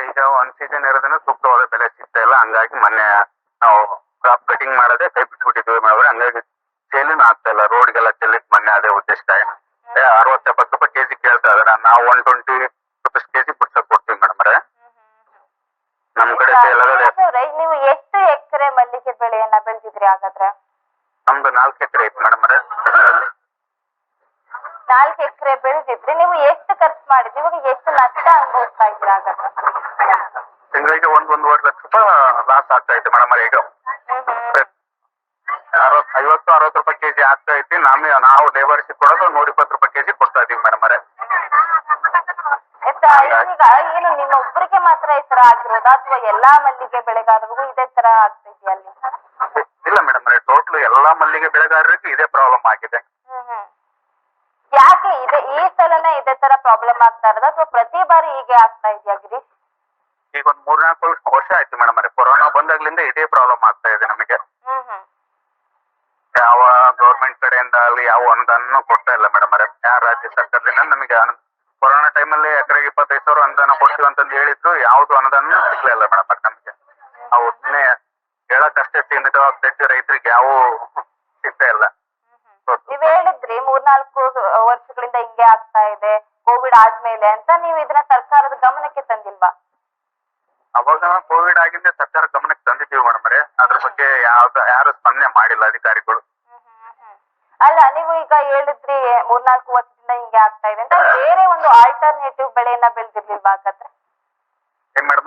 ಈಗ ಒಂದ್ ಸೀಸನ್ ಇರೋದನ್ನ ಸೂಕ್ತವಾದ ಬೆಲೆ ಸಿಗ್ತಾ ಇಲ್ಲ. ಹಂಗಾಗಿ ಮೊನ್ನೆ ನಾವು ಕ್ರಾಪ್ ಕಟಿಂಗ್ ಮಾಡೋದೇ ಅನುಭವಿಸ್ತಾ ಇದ್ದೀರಾ ಹಾಗಾದ್ರೆ ತಿಂಗಳಿಗೆ ಒಂದ್ ಒಂದೂವರೆ ಲಕ್ಷ ರೂಪಾಯಿ ಲಾಸ್ ಆಗ್ತಾ ಇದೆ ಮೇಡಮ್ ಈಗ. ಅರವತ್ ಐವತ್ತು ಅರವತ್ತು ರೂಪಾಯಿ ಕೆಜಿ ಆಗ್ತಾ ಐತಿ. ನಮಗೆ ನಾವು ಲೇಬರ್ಸ್ ಕೊಡೋದು ನೂರ ಇಪ್ಪತ್ತು ರೂಪಾಯಿ ಕೆಜಿ ಕೊಡ್ತಾ ಇದೀವಿ ಮೇಡಮ್ ಆಯ್ತಾ, ಈಗ ಏನು ನಿಮ್ಮ ಒಬ್ಬರಿಗೆ ಮಾತ್ರ ಈ ತರ ಆಗಿರೋದಾ? ಅಥವಾ ಎಲ್ಲಾ ಮಲ್ಲಿಗೆ ಬೆಳೆಗಾರರಿಗೂ ಇದೇ ತರ ಆಗ್ತಿದ್ಯಾ ಅಲ್ಲಿ? ಇಲ್ಲ ಮೇಡಮ್ ಟೋಟಲ್ ಎಲ್ಲಾ ಮಲ್ಲಿಗೆ ಬೆಳೆಗಾರರಿಗೂ ಇದೇ ಪ್ರಾಬ್ಲಮ್ ಆಗಿದೆ. ಯಾಕೆ ಇದೆ ಈ ಪ್ರಾಬ್ಲಮ್ ಆಗ್ತಾ ಇರೋದು? ಅಥವಾ ಪ್ರತಿ ಬಾರಿ ಹೀಗೆ ಆಗ್ತಾ ಇದೆಯಾ ಗಿರೀಶ್? ಈಗ ಒಂದ್ ಮೂರ್ನಾಲ್ಕು ವರ್ಷ ಆಯ್ತು ಮೇಡಮ್ ಕೊರೋನಾ ಬಂದಾಗ್ಲಿಂದ ಇದೇ ಪ್ರಾಬ್ಲಮ್ ಆಗ್ತಾ ಇದೆ ನಮಗೆ. ಯಾವ ಗೌರ್ಮೆಂಟ್ ಕಡೆಯಿಂದ ಅಲ್ಲಿ ಯಾವ ಅನುದಾನ ಕೊಡ್ತಾ ಇಲ್ಲ ಮೇಡಮ್ ಯಾವ ರಾಜ್ಯ ಸರ್ಕಾರದಿಂದ ನಮಗೆ ಕೊರೋನಾ ಟೈಮಲ್ಲಿ ಎಕರೆಗೆ ಇಪ್ಪತ್ತೈದು ಸಾವಿರ ಅನುದಾನ ಕೊಡ್ತೀವಿ ಅಂತಂದು ಹೇಳಿದ್ರು. ಯಾವ್ದು ಅನುದಾನ ಸಿಗ್ಲಿಲ್ಲ ಮೇಡಮ್ ನಮಗೆ. ನಾವು ಸುಮ್ಮನೆ ಸೀಮಿತವಾಗ್ತಾ ಸೀಮಿತವಾಗ್ತೈತಿ ರೈತರಿಗೆ ಯಾವ ಸಿಗ್ತಾ ಇಲ್ಲ ನೀವ್ ಹೇಳಿದ್ರಿ ಮೂರ್ನಾಲ್ಕು ವರ್ಷಗಳಿಂದ ಹಿಂಗೆ ಆಗ್ತಾ ಇದೆ ಕೋವಿಡ್ ಆದ್ಮೇಲೆ ಅಂತ ನೀವು ಇದನ್ನ ಸರ್ಕಾರದ ಗಮನಕ್ಕೆ ತಂದಿಲ್ವಾ? ಅವಾಗ ಕೋವಿಡ್ ಆಗಿಂದ ಸರ್ಕಾರ ಗಮನಕ್ಕೆ ತಂದಿದ್ದೀವಿ ಮೇಡಮ್ ಅದ್ರ ಬಗ್ಗೆ ಯಾವ್ದು ಯಾರು ಸ್ಪಂದನೆ ಮಾಡಿಲ್ಲ ಅಧಿಕಾರಿಗಳು. ಅಲ್ಲ ನೀವು ಈಗ ಹೇಳಿದ್ರಿ ಮೂರ್ನಾಲ್ಕು ವರ್ಷದಿಂದ ಹಿಂಗೆ ಆಗ್ತಾ ಇದೆ ಅಂತ. ಬೇರೆ ಒಂದು ಆಲ್ಟರ್ನೇಟಿವ್ ಬೆಳೆಯನ್ನ ಬೆಳೆದಿರ್ಲಿಲ್ವಾ ಹಾಗಾದ್ರೆ? ಏನ್ ಮೇಡಮ್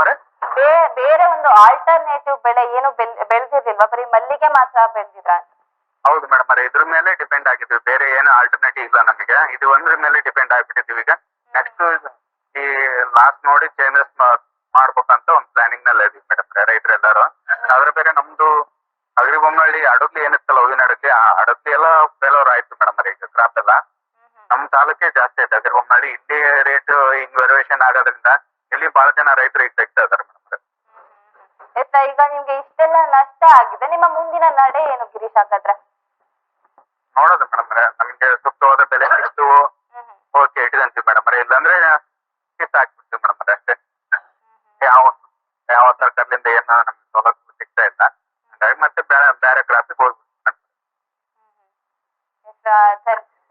ಬೇರೆ ಒಂದು ಆಲ್ಟರ್ನೇಟಿವ್ ಬೆಳೆ ಏನು ಬೆಳ್ ಬೆಳೆದಿರ್ಲಿಲ್ವಾ? ಬರೀ ಮಲ್ಲಿಗೆ ಮಾತ್ರ ಬೆಳೆದಿದ್ರ? ಹೌದು ಮೇಡಮ್ ಇದ್ರ ಮೇಲೆ ಡಿಪೆಂಡ್ ಆಗಿದ್ವಿ ಬೇರೆ ಏನು ಆಲ್ಟರ್ನೇಟಿವ್ ಇಲ್ಲ ನಮಗೆ. ಇದು ಒಂದ್ರ ಮೇಲೆ ಡಿಪೆಂಡ್ ಆಗಿಬಿಟ್ಟಿದ್ದೀವಿ ಈಗ. ನೆಕ್ಸ್ಟ್ ಈ ಲಾಸ್ಟ್ ನೋಡಿ ಚೇಂಜಸ್ ಮಾಡ್ಬೇಕಂತ ಒಂದ್ ಪ್ಲಾನಿಂಗ್ನಲ್ಲಿ ಇದೀವಿ ಮೇಡಮ್ ರೈತರು ಎಲ್ಲಾರು ಅದ್ರ ಬೇರೆ ನಮ್ದು ಅಗ್ರಿಬೊಮ್ಮಳ್ಳಿ ಅಡಗ್ಲಿ ಏನಿತ್ತಲ್ಲ ಹೂವಿನ ಅಡಗ್ಲಿ ಆ ಅಡಗ್ಲಿ ಎಲ್ಲ ಫೇಲೋರ್ ಆಯ್ತು ಮೇಡಮ್ ಈಗ ಕ್ರಾಪ್ ಎಲ್ಲ. ನಮ್ ತಾಲೂಕೆ ಜಾಸ್ತಿ ಆಯ್ತು ಅಗ್ರಿಬೊಮ್ಮಳ್ಳಿ ಇಲ್ಲಿ ರೇಟ್ ಹಿಂಗ್ ಆಗೋದ್ರಿಂದ ಇಲ್ಲಿ ಬಹಳ ಜನ ರೈತರು ಈಗ ತೆಗ್ತಾ ಇದಾರೆ ಮೇಡಮ್ ಆಯ್ತಾ ಈಗ ನಿಮ್ಗೆ ಇಷ್ಟೆಲ್ಲ ನಷ್ಟ ಆಗಿದೆ. ನಿಮ್ಮ ಮುಂದಿನ ನಡೆ ಏನು ಗಿರೀಶ್ ಹಾಗಾದ್ರೆ? ನೋಡೋದು ಮೇಡಮ್ ನಮ್ಗೆ ಸೂಕ್ತವಾದ ಬೆಲೆ ಸಿಕ್ತು. ಓಕೆ ಇಟ್ಕೊಂತೀವಿ ಮೇಡಮ್. ಇಲ್ಲಾಂದ್ರೆ ಕಿತ್ ಹಾಕ್ಬಿಡ್ತೀವಿ ಮೇಡಮ್ ಅಷ್ಟೇ. ಯಾವ ಯಾವ ಸರ್ಕಾರದಿಂದ ಏನು ನಮ್ಗೆ ಸೌಲಭ್ಯ ಸಿಗ್ತಾ ಇಲ್ಲ. ಹಾಗಾಗಿ ಮತ್ತೆ ಬೇರೆ ಬೇರೆ ಕ್ಲಾಸ್ ಹೋಗ್ಬಿಡ್ತೀವಿ ಮೇಡಮ್.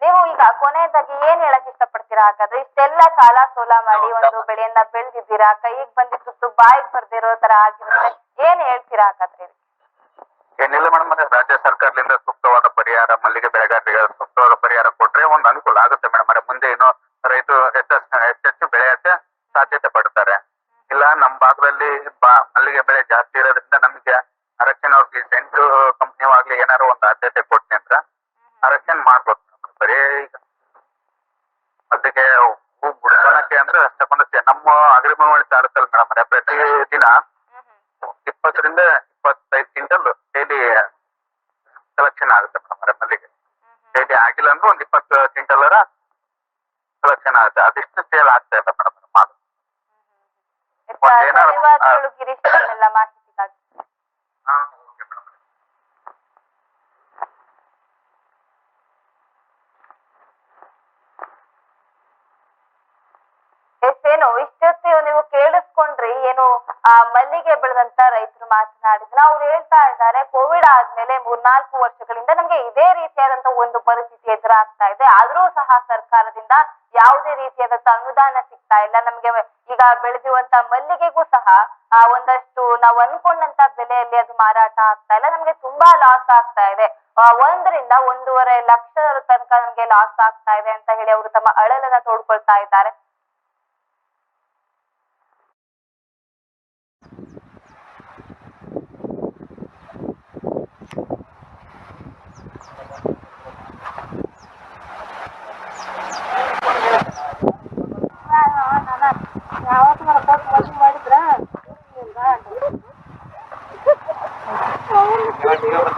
ನೀವು ಈಗ ಕೊನೆಯದಾಗಿ ಏನ್ ಹೇಳಕ್ ಇಷ್ಟಪಡ್ತೀರಾ? ಹಾಗಾದ್ರೆ ಇಷ್ಟೆಲ್ಲ ಸಾಲ ಸೋಲ ಮಾಡಿ ಒಂದು ಬೆಳೆಯನ್ನ ಬೆಳೆದಿದ್ದೀರಾ? ಕೈಗೆ ಬಂದಿತ್ತು ಬಾಯಿಗೆ ಬರ್ದಿರೋ ತರ ಆಗಿರುತ್ತೆ. ಏನ್ ಹೇಳ್ತೀರಾ ಹಾಗಾದ್ರೆ ಇದಕ್ಕೆ? ಏನಿಲ್ಲ ಮೇಡಮ್ ರಾಜ್ಯ ಸರ್ಕಾರದಿಂದ ಸೂಕ್ತವಾದ ಪರಿಹಾರ ಮಲ್ಲಿಗೆ ಬೆಳೆಗಾರರಿಗೆ ಸೂಕ್ತವಾದ ಪರಿಹಾರ ಕೊಟ್ರೆ ಒಂದು ಅನುಕೂಲ ಆಗುತ್ತೆ ಮೇಡಮ್ ಮುಂದೆ ಇನ್ನು ರೈತರು ಹೆಚ್ಚೆಚ್ಚು ಹೆಚ್ಚೆಚ್ಚು ಬೆಳೆಯಕ್ಕೆ ಸಾಧ್ಯತೆ ಪಡ್ತಾರೆ ಇಲ್ಲ ನಮ್ಮ ಭಾಗದಲ್ಲಿ ಬಾ- ಮಲ್ಲಿಗೆ ಬೆಳೆ ಜಾಸ್ತಿ ಇರೋದ್ರಿಂದ ನಮಗೆ ಅರಕ್ಷನ್ ಅವ್ರಿಗೆ ಸೆಂಟ್ರು ಕಂಪ್ನಿ ಆಗ್ಲಿ ಏನಾರು ಒಂದು ಆದ್ಯತೆ ಕೊಟ್ಟಿ ಅಂತ ಅರಕ್ಷನ್ ಮಾಡ್ಬೋದು madam. ಬರೀ ಈಗ ಮಲ್ಲಿಗೆ ಹೂ ಬಿಡ್ಸೋಣಕ್ಕೆ ನಮ್ಮ ಅಷ್ಟಕ್ಕೊಂದು ನಮ್ಮ ಅಲ್ಲ ತಾಲೂಕಲ್ಲಿ ಮೇಡಮ್ ಪ್ರತಿ ದಿನ ಇಪ್ಪತ್ತರಿಂದ ಇಪ್ಪತ್ತೈದು ಕ್ವಿಂಟಲ್ ಡೈಲಿ ಕಲೆಕ್ಷನ್ ಆಗುತ್ತೆ ಮೇಡಮ್ ಮಲ್ಲಿಗೆ. ಡೈಲಿ ಆಗಿಲ್ಲ ಅಂದ್ರೆ ಒಂದು ಇಪ್ಪತ್ತು ಕ್ವಿಂಟಲ್ ಕಲೆಕ್ಷನ್ ಆಗುತ್ತೆ. ಅದಿಷ್ಟು ಸೇಲ್ ಆಗ್ತಾ ಇಲ್ಲ ಮೇಡಮ್ ಮಾಲು ಆಯ್ತಾ, ಒಂದೇನಾದ್ರು- ಧನ್ಯವಾದಗಳು ಗಿರೀಶ್ ಎಲ್ಲ ಮಾಹಿತಿಗಾಗಿ ಓಕೆ ಮೇಡಮ್ ಎಷ್ಟೇನು ಇಷ್ಟೊತ್ತು ನೀವು ಕೇಳಿಸ್ಕೊಂಡ್ರಿ ಏನು ಮಲ್ಲಿಗೆ ಬೆಳೆದಂತ ರೈತರು ಮಾತನಾಡಿದ್ರು. ಅವ್ರು ಹೇಳ್ತಾ ಇದ್ದಾರೆ, ಕೋವಿಡ್ ಆದ್ಮೇಲೆ ಮೂರ್ನಾಲ್ಕು ವರ್ಷಗಳಿಂದ ನಮ್ಗೆ ಇದೇ ರೀತಿಯಾದಂತ ಒಂದು ಪರಿಸ್ಥಿತಿ ಎದುರಾಗ್ತಾ ಇದೆ. ಆದ್ರೂ ಸಹ ಸರ್ಕಾರದಿಂದ ಯಾವುದೇ ರೀತಿಯಾದಂತ ಅನುದಾನ ಸಿಗ್ತಾ ಇಲ್ಲ. ನಮ್ಗೆ ಈಗ ಬೆಳೆದಿರುವಂತ ಮಲ್ಲಿಗೆಗೂ ಸಹ, ಆ, ಒಂದಷ್ಟು ನಾವು ಅನ್ಕೊಂಡಂತ ಬೆಲೆಯಲ್ಲಿ ಅದು ಮಾರಾಟ ಆಗ್ತಾ ಇಲ್ಲ. ನಮ್ಗೆ ತುಂಬಾ ಲಾಸ್ ಆಗ್ತಾ ಇದೆ. ಒಂದರಿಂದ ಒಂದೂವರೆ ಲಕ್ಷದ ತನಕ ನಮ್ಗೆ ಲಾಸ್ ಆಗ್ತಾ ಇದೆ ಅಂತ ಹೇಳಿ ಅವರು ತಮ್ಮ ಅಳಲನ್ನ ತೋಡ್ಕೊಳ್ತಾ ಇದ್ದಾರೆ. Eu acho que eu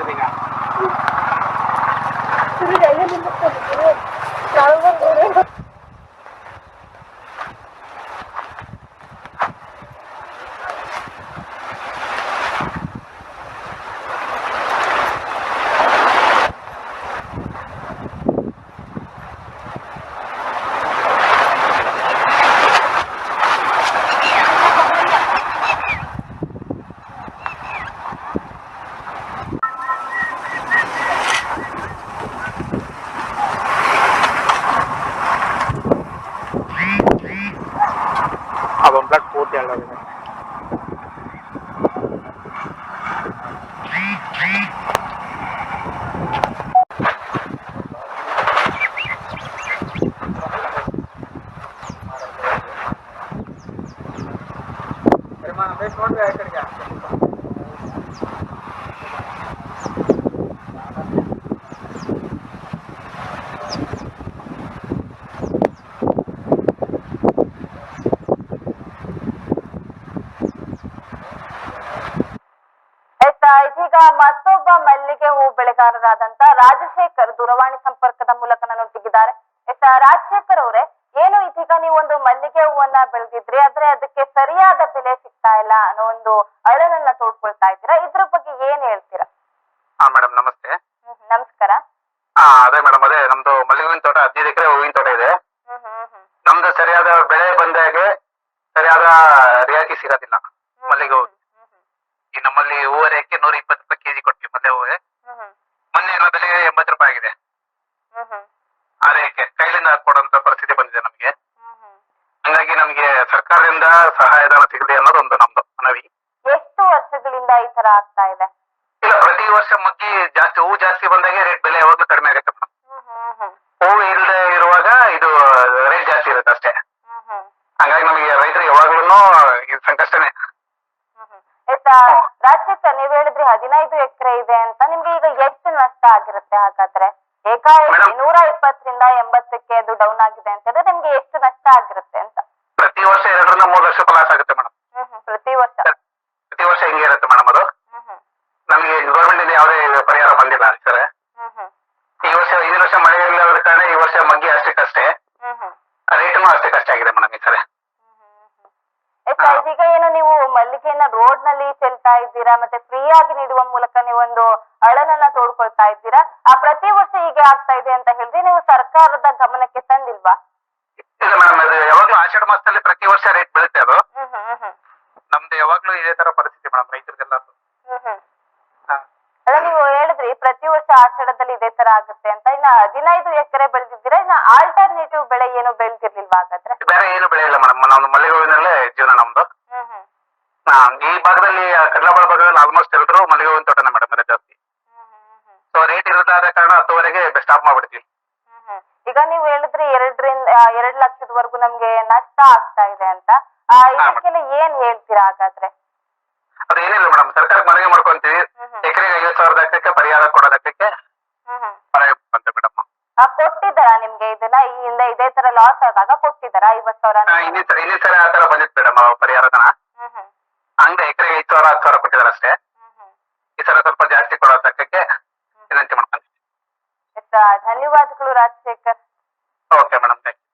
Rajashekhar ದೂರವಾಣಿ ಸಂಪರ್ಕದ ಮೂಲಕ ನನ್ನೊಟ್ಟಿಗಿದ್ದಾರೆ ಎಸ್, ರಾಜಶೇಖರ್ ಅವರೇ, ಏನು ಇದೀಗ ನೀವು ಒಂದು ಮಲ್ಲಿಗೆ ಹೂವನ್ನ ಬೆಳೆದಿದ್ರಿ, ಆದ್ರೆ ಅದಕ್ಕೆ ಸರಿಯಾದ ಬೆಲೆ ಸಿಗ್ತಾ ಇಲ್ಲ ಅನ್ನೋ ಒಂದು ಅಳಲನ್ನ ತೋಡ್ಕೊಳ್ತಾ ಇದ್ದೀರಾ ಇದ್ರ ಬಗ್ಗೆ ಏನ್ ಹೇಳ್ತೀರಾ ಹಾ ಮೇಡಮ್ ನಮಸ್ತೆ ಹ್ಮ್ ಹ್ಮ್. ನಮಸ್ಕಾರ ಹಾ ಅದೇ ಮೇಡಮ್ ಅದೇ ನಮ್ದು ಮಲ್ಲಿಗೆ ಹೂವಿನ ತೋಟ ಹದಿನೈದು ಎಕರೆ ಹೂವಿನ ತೋಟ ಇದೆ ಹ್ಮ್ ಹ್ಮ್ ಹ್ಮ್ ನಮ್ದು ಸರಿಯಾದ ಬೆಳೆ ಬಂದಾಗೆ ಸರಿಯಾದ ರಿಯಾಯಿತಿ ಸಿಗೋದಿಲ್ಲ ಮಲ್ಲಿಗೆ ಹೂ ಹ್ಮ್ ಹ್ಮ್ ಈ ನಮ್ಮಲ್ಲಿ ಹೂವರೆಕ್ಕೆ ನೂರ ಇಪ್ಪತ್ತು ರೂಪಾಯಿ ಕೆಜಿ ಕೊಡ್ತೀವಿ ಮಲ್ಲಿಗೆ ಹೂವೆ ಹ್ಮ್ ಹ್ಮ್ ಮೊನ್ನೆ ಎಲ್ಲ ಬೆಲೆ ಎಂಬತ್ತು ರೂಪಾಯಿ ಆಗಿದೆ ಹ್ಮ್ ಹ್ಮ್ ಅದಕ್ಕೆ ಕೈಲಿಂದ ಕೊಡುವಂತ ಪರಿಸ್ಥಿತಿ ಬಂದಿದೆ ನಮಗೆ ಹ್ಮ್ ಹ್ಮ್ ಹಂಗಾಗಿ ನಮಗೆ ಸರ್ಕಾರದಿಂದ ಸಹಾಯಧನ ಸಿಗಲಿ ಅನ್ನೋದು ಒಂದು ನಮ್ದು ಮನವಿ ಎಷ್ಟು ವರ್ಷಗಳಿಂದ ಈ ತರ ಆಗ್ತಾ ಇದೆ ಇಲ್ಲ ಪ್ರತಿ ವರ್ಷ ಮಗ್ಗಿ ಜಾಸ್ತಿ ಹೂ ಜಾಸ್ತಿ ಬಂದಾಗೆ ರೇಟ್ ಬೆಲೆ ಯಾವಾಗಲೂ ಕಡಿಮೆ ಆಗುತ್ತೆ ಮೇಡಮ್ ಹ್ಮ್ ಹ್ಮ್ ಹ್ಮ್ ಹೂವು ಇಲ್ಲದೆ ಇರುವಾಗ ಇದು ರೇಟ್ ಜಾಸ್ತಿ ಇರುತ್ತೆ ಅಷ್ಟೇ ಹ್ಮ್ ಹ್ಮ್ ಹಂಗಾಗಿ ನಮಗೆ ರೈತರಿಗೆ ಯಾವಾಗ್ಲೂ ಇದು ಸಂಕಷ್ಟನೇ ಆಯ್ತಾ ರಾಜಶೇಖರ್ ನೀವ್ ಹೇಳಿದ್ರಿ ಹದಿನೈದು ಎಕರೆ ಇದೆ ಅಂತ ನಿಮ್ಗೆ ಈಗ ಎಷ್ಟು ನಷ್ಟ ಆಗಿರುತ್ತೆ ಹಾಗಾದ್ರೆ? ಏಕಾಏಕಿ. ನೂರ ಇಪ್ಪತ್ತರಿಂದ ಎಂಬತ್ತಕ್ಕೆ ಅದು ಡೌನ್ ಆಗಿದೆ ಅಂತ ಹೇಳಿದ್ರೆ ನಿಮ್ಗೆ ಎಷ್ಟು ನಷ್ಟ ಆಗಿರುತ್ತೆ ಅಂತ? ಪ್ರತಿ ವರ್ಷ ಎರಡರಿಂದ ಮೂರು ಲಕ್ಷ ಲಾಸ್ ಆಗುತ್ತೆ ಮೇಡಮ್. ಪ್ರತಿ ವರ್ಷ. ಪ್ರತಿ ವರ್ಷ ಹಿಂಗೆ ಇರುತ್ತೆ ಮೇಡಮ್ ಅದು? ನಮಗೆ ಗೌರ್ಮೆಂಟ್ ಇಂದ ಯಾವುದೇ ಪರಿಹಾರ ಬಂದಿಲ್ಲ ಸರ್. ಈ ವರ್ಷ ಈ ವರ್ಷ ಮಳೆ ಇಲ್ಲದ ಕಾರಣ ಈ ವರ್ಷ ಮಗ್ಗಿ ಅಷ್ಟಕ್ಕಷ್ಟೇ ರೇಟ್ನು ಅಷ್ಟಕ್ಕಷ್ಟೇ ಆಗಿದೆ ಮೇಡಮ್ ಈ ಸರಿ. ಈಗ ಏನು ನೀವು ಮಲ್ಲಿಗೆಯನ್ನ ರೋಡ್ನಲ್ಲಿ ಇದ್ದೀರಾ? ಮತ್ತೆ ಫ್ರೀ ಆಗಿ ನೀಡುವ ಮೂಲಕ ನೀವೊಂದು ಅಳಲನ್ನ ತೋಡ್ಕೊಳ್ತಾ ಇದ್ದೀರಾ? ಆ ಪ್ರತಿ ವರ್ಷ ಹೀಗೆ ಆಗ್ತಾ ಇದೆ ಅಂತ ಹೇಳಿದ್ರೆ ನೀವು ಸರ್ಕಾರದ ಗಮನಕ್ಕೆ ತಂದಿಲ್ವಾ? ಇಲ್ಲ ಯಾವಾಗ್ಲೂ ಆಷಾಢ ಮಾಸದಲ್ಲಿ ಪ್ರತಿ ವರ್ಷ ರೇಟ್ ಬೀಳುತ್ತೆ ಅದು. ನಮ್ದು ಯಾವಾಗ್ಲೂ ಇದೇ ತರ ಪರಿಸ್ಥಿತಿ ಮೇಡಮ್ ರೈತರಿಗೆಲ್ಲ. ಅಲ್ಲ ನೀವು ಹೇಳಿದ್ರಿ ಪ್ರತಿ ವರ್ಷ ಆಷಾಢದಲ್ಲಿ ಇದೇ ತರ ಆಗುತ್ತೆ ಅಂತ. ಇನ್ನ ಹದಿನೈದು ಎಕರೆ ಬೆಳೆದಿದ್ದೀರಾ? ಇನ್ನ ಆಲ್ಟರ್ನೇಟಿವ್ ಬೆಳೆ ಏನು ಬೆಳೆದಿರ್ಲಿಲ್ವಾ ಹಾಗಾದ್ರೆ? ಬೇರೆ ಏನು ಬೆಳೆಯಿಲ್ಲ ಮೇಡಮ್ ನಮ್ದು ಮಲ್ಲಿಗೆ ಹೂವಿನಲ್ಲೇ ಜೀವನ ನಮ್ದು. ಈ ಕಡಲಬಾಳ ಭಾಗದಲ್ಲಿ ಆಲ್ಮೋಸ್ಟ್ ಎಲ್ಲರೂ ಮಲ್ಲಿಗೆ ಹೂವಿನ ತೋಟನ ಮೇಡಮ್ ಜಾಸ್ತಿ. ಸೊ ರೇಟ್ ಇರೋದಾದ ಕಾರಣ ಹತ್ತುವರೆಗೆ ಸ್ಟಾಪ್ ಮಾಡ್ಬಿಡ್ತೀವಿ. ಈಗ ನೀವು ಹೇಳಿದ್ರಿ ಎರಡರಿಂದ ಎರಡ್ ಲಕ್ಷದವರೆಗೂ ನಮ್ಗೆ ನಷ್ಟ ಆಗ್ತಾ ಇದೆ ಅಂತ. ಆ, ಇದಕ್ಕೆಲ್ಲ ಏನ್ ಹೇಳ್ತೀರಾ ಹಾಗಾದ್ರೆ? ಅದೇನಿಲ್ಲ ಮೇಡಮ್ ಸರ್ಕಾರಕ್ಕೆ ಮನವಿ ಮಾಡ್ಕೊಂತೀವಿ. ಎಕರೆಗೆ ಐವತ್ತು ಸಾವಿರದ ಲೆಕ್ಕಕ್ಕೆ ಪರಿಹಾರ ಕೊಡೋದಕ್ಕೆ ಕೊಟ್ಟಿದ್ದಾರಾ ನಿಮ್ಗೆ ಇದನ್ನ? ಈ ಹಿಂದೆ ಇದೇ ತರ ಲಾಸ್ ಆದಾಗ ಕೊಟ್ಟಿದ್ದಾರಾ? ಐವತ್ ಸಾವಿರ ಇನ್ನಿತರ ಸಲ ಇನ್ನಿನ ಆ ತರ ಬಂದಿತ್ತು ಮೇಡಮ್ ಪರಿಹಾರದನ ಹ್ಮ್ ಹ್ಮ್ ಹಂಗೆ ಎಕರೆಗೆ ಐದು ಸಾವಿರ ಹತ್ತು ಸಾವಿರ ಕೊಟ್ಟಿದ್ದಾರೆ ಅಷ್ಟೇ ಹ್ಮ್ ಹ್ಮ್ ಈ ಸಲ ಸ್ವಲ್ಪ ಜಾಸ್ತಿ ಕೊಡೋದಕ್ಕೆ ವಿನಂತಿ ಮಾಡ್ಕೊಂತೀವಿ ಎಸ್, ಆ, ಧನ್ಯವಾದಗಳು Rajashekhar. Okay madam thank you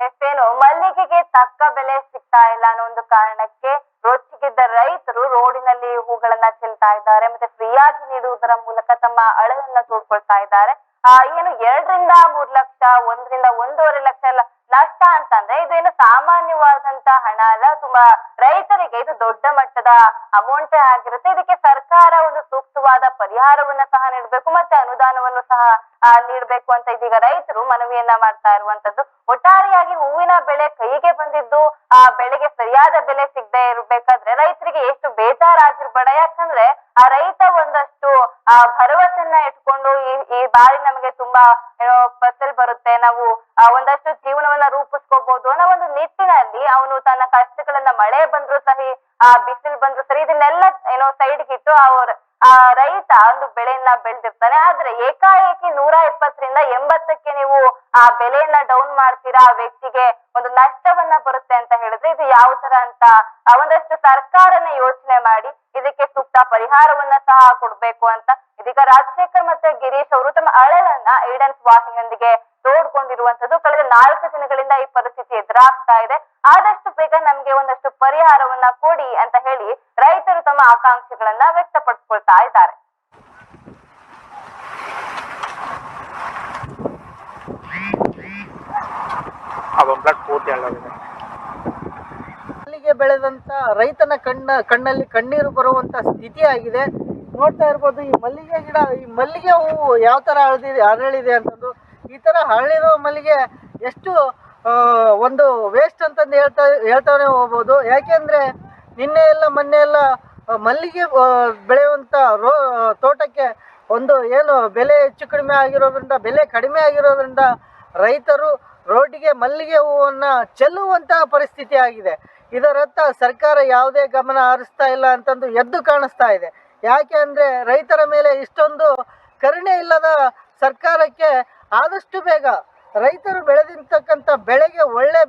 ಎಷ್ಟೇನು ಮಲ್ಲಿಗೆಗೆ ತಕ್ಕ ಬೆಲೆ ಸಿಗ್ತಾ ಇಲ್ಲ ಅನ್ನೋ ಒಂದು ಕಾರಣಕ್ಕೆ ರೊಚ್ಚಿಗಿದ್ದ ರೈತರು ರೋಡಿನಲ್ಲಿ ಹೂಗಳನ್ನ ಚೆಲ್ತಾ ಇದ್ದಾರೆ ಮತ್ತೆ ಫ್ರೀಯಾಗಿ ನೀಡುವುದರ ಮೂಲಕ ತಮ್ಮ ಅಳಲನ್ನ ತೋಡ್ಕೊಳ್ತಾ ಇದ್ದಾರೆ. ಆ ಏನು ಎರಡರಿಂದ ಮೂರ್ ಲಕ್ಷ ಒಂದರಿಂದ ಒಂದೂವರೆ ಲಕ್ಷ ಎಲ್ಲ ನಷ್ಟ ಅಂತಂದ್ರೆ ಇದೇನು ಸಾಮಾನ್ಯವಾದಂತ ಹಣ ಅಲ್ಲ, ತುಂಬಾ ರೈತರಿಗೆ ಇದು ದೊಡ್ಡ ಮಟ್ಟದ ಅಮೌಂಟ್ ಆಗಿರುತ್ತೆ. ಇದಕ್ಕೆ ಸರ್ಕಾರ ಒಂದು ಸೂಕ್ತವಾದ ಪರಿಹಾರವನ್ನ ಸಹ ನೀಡಬೇಕು, ಮತ್ತೆ ಅನುದಾನವನ್ನು ಸಹ ನೀಡಬೇಕು ಅಂತ ಇದೀಗ ರೈತರು ಮನವಿಯನ್ನ ಮಾಡ್ತಾ ಇರುವಂತದ್ದು. ಒಟ್ಟಾರೆಯಾಗಿ ಹೂವಿನ ಬೆಳೆ ಕೈಗೆ ಬಂದಿದ್ದು, ಆ, ಬೆಳೆಗೆ ಸರಿಯಾದ ಬೆಲೆ ಸಿಗದೆ ಇರ್ಬೇಕಾದ್ರೆ ರೈತರಿಗೆ ಎಷ್ಟು ಬೇಜಾರಾಗಿರ್ಬೇಡ. ಯಾಕಂದ್ರೆ ಆ ರೈತ ಒಂದಷ್ಟು, ಆ, ಭರವಸೆಯನ್ನ ಇಟ್ಕೊಂಡು ಈ ಈ ಬಾರಿ ನಮಗೆ ತುಂಬಾ, ಏನೋ ಫಸಲ್ ಬರುತ್ತೆ. ನಾವು ಒಂದಷ್ಟು ಜೀವನವನ್ನ ರೂಪಿಸ್ಕೋಬಹುದು ಅನ್ನೋ ಒಂದು ನಿಟ್ಟಿನಲ್ಲಿ ಅವನು ತನ್ನ ಕಷ್ಟಗಳನ್ನ ಮಳೆ ಬಂದ್ರು ಸರಿ, ಆ ಬಿಸಿಲು ಬಂದ್ರು ಸರಿ, ಇದನ್ನೆಲ್ಲ ಏನೋ ಸೈಡ್ ಇಟ್ಟು ಅವ್ರ, ಆ ರೈತ ಒಂದು ಬೆಳೆಯನ್ನ ಬೆಳೆದಿರ್ತಾನೆ. ಆದ್ರೆ ಏಕಾಏಕಿ ನೂರ ಇಪ್ಪತ್ತರಿಂದ ಎಂಬತ್ತಕ್ಕೆ ನೀವು ಆ ಬೆಲೆಯನ್ನ ಡೌನ್ ಮಾಡ್ತೀರಾ ಆ ವ್ಯಕ್ತಿಗೆ? ಒಂದು ನಷ್ಟವನ್ನ ಬರುತ್ತೆ ಅಂತ ಹೇಳಿದ್ರೆ ಇದು ಯಾವ ತರ ಅಂತ ಒಂದಷ್ಟು ಸರ್ಕಾರನ ಯೋಚನೆ ಮಾಡಿ ಇದಕ್ಕೆ ಸೂಕ್ತ ಪರಿಹಾರವನ್ನ ಸಹ ಕೊಡ್ಬೇಕು ಅಂತ. ಇದೀಗ ರಾಜಶೇಖರ್ ಮತ್ತೆ ಗಿರೀಶ್ ಅವರು ತಮ್ಮ ಅಳಲನ್ನ ಏಡನ್ಸ್ ವಾಹಿನಿಯೊಂದಿಗೆ ತೋಡ್ಕೊಂಡಿರುವಂತದ್ದು ಕಳೆದ ನಾಲ್ಕು ದಿನಗಳಿಂದ ಈ ಪರಿಸ್ಥಿತಿ ಎದುರಾಗ್ತಾ ಇದೆ. ಆದಷ್ಟು ಬೇಗ ನಮ್ಗೆ ಒಂದಷ್ಟು ಪರಿಹಾರವನ್ನ ಕೊಡಿ ಅಂತ ಹೇಳಿ ರೈತರು ತಮ್ಮ ಆಕಾಂಕ್ಷೆಗಳನ್ನ ವ್ಯಕ್ತಪಡಿಸ್ಕೊಳ್ತಾ ಇದ್ದಾರೆ. ಅದೊಂದು ಪ್ಲಾಟ್ ಪೂರ್ತಿ ಮಲ್ಲಿಗೆ ಬೆಳೆದಂತ ರೈತನ ಕಣ್ಣ, ಕಣ್ಣಲ್ಲಿ ಕಣ್ಣೀರು ಬರುವಂತ ಸ್ಥಿತಿ ಆಗಿದೆ. ನೋಡ್ತಾ ಇರ್ಬೋದು, ಈ ಮಲ್ಲಿಗೆ ಗಿಡ, ಈ ಮಲ್ಲಿಗೆ ಹೂವು ಯಾವ ತರ ಹಳದಿದೆ ಅರಳಿದೆ ಅಂತಂದು, ಈ ತರ ಹರಳಿರೋ ಮಲ್ಲಿಗೆ ಎಷ್ಟು ಒಂದು ವೇಸ್ಟ್ ಅಂತಂದು ಹೇಳ್ತಾ, ಹೇಳ್ತಾನೆ ಹೋಗ್ಬೋದು. ಯಾಕೆಂದ್ರೆ ನಿನ್ನೆ ಎಲ್ಲ, ಮೊನ್ನೆ ಎಲ್ಲ ಮಲ್ಲಿಗೆ ಬೆಳೆಯುವಂತ ರೋ ತೋಟಕ್ಕೆ ಒಂದು ಏನು, ಬೆಲೆ ಹೆಚ್ಚು ಕಡಿಮೆ ಆಗಿರೋದ್ರಿಂದ, ಬೆಲೆ ಕಡಿಮೆ ಆಗಿರೋದ್ರಿಂದ ರೈತರು ರೋಡಿಗೆ ಮಲ್ಲಿಗೆ ಹೂವನ್ನು ಚೆಲ್ಲುವಂತಹ ಪರಿಸ್ಥಿತಿ ಆಗಿದೆ. ಇದರತ್ತ ಸರ್ಕಾರ ಯಾವುದೇ ಗಮನ ಹರಿಸ್ತಾ ಇಲ್ಲ ಅಂತಂದು ಎದ್ದು ಕಾಣಿಸ್ತಾ ಇದೆ. ಯಾಕೆ ಅಂದರೆ ರೈತರ ಮೇಲೆ ಇಷ್ಟೊಂದು ಕರುಣೆ ಇಲ್ಲದ ಸರ್ಕಾರಕ್ಕೆ ಆದಷ್ಟು ಬೇಗ ರೈತರು ಬೆಳೆದಿರ್ತಕ್ಕಂಥ ಬೆಳೆಗೆ ಒಳ್ಳೆ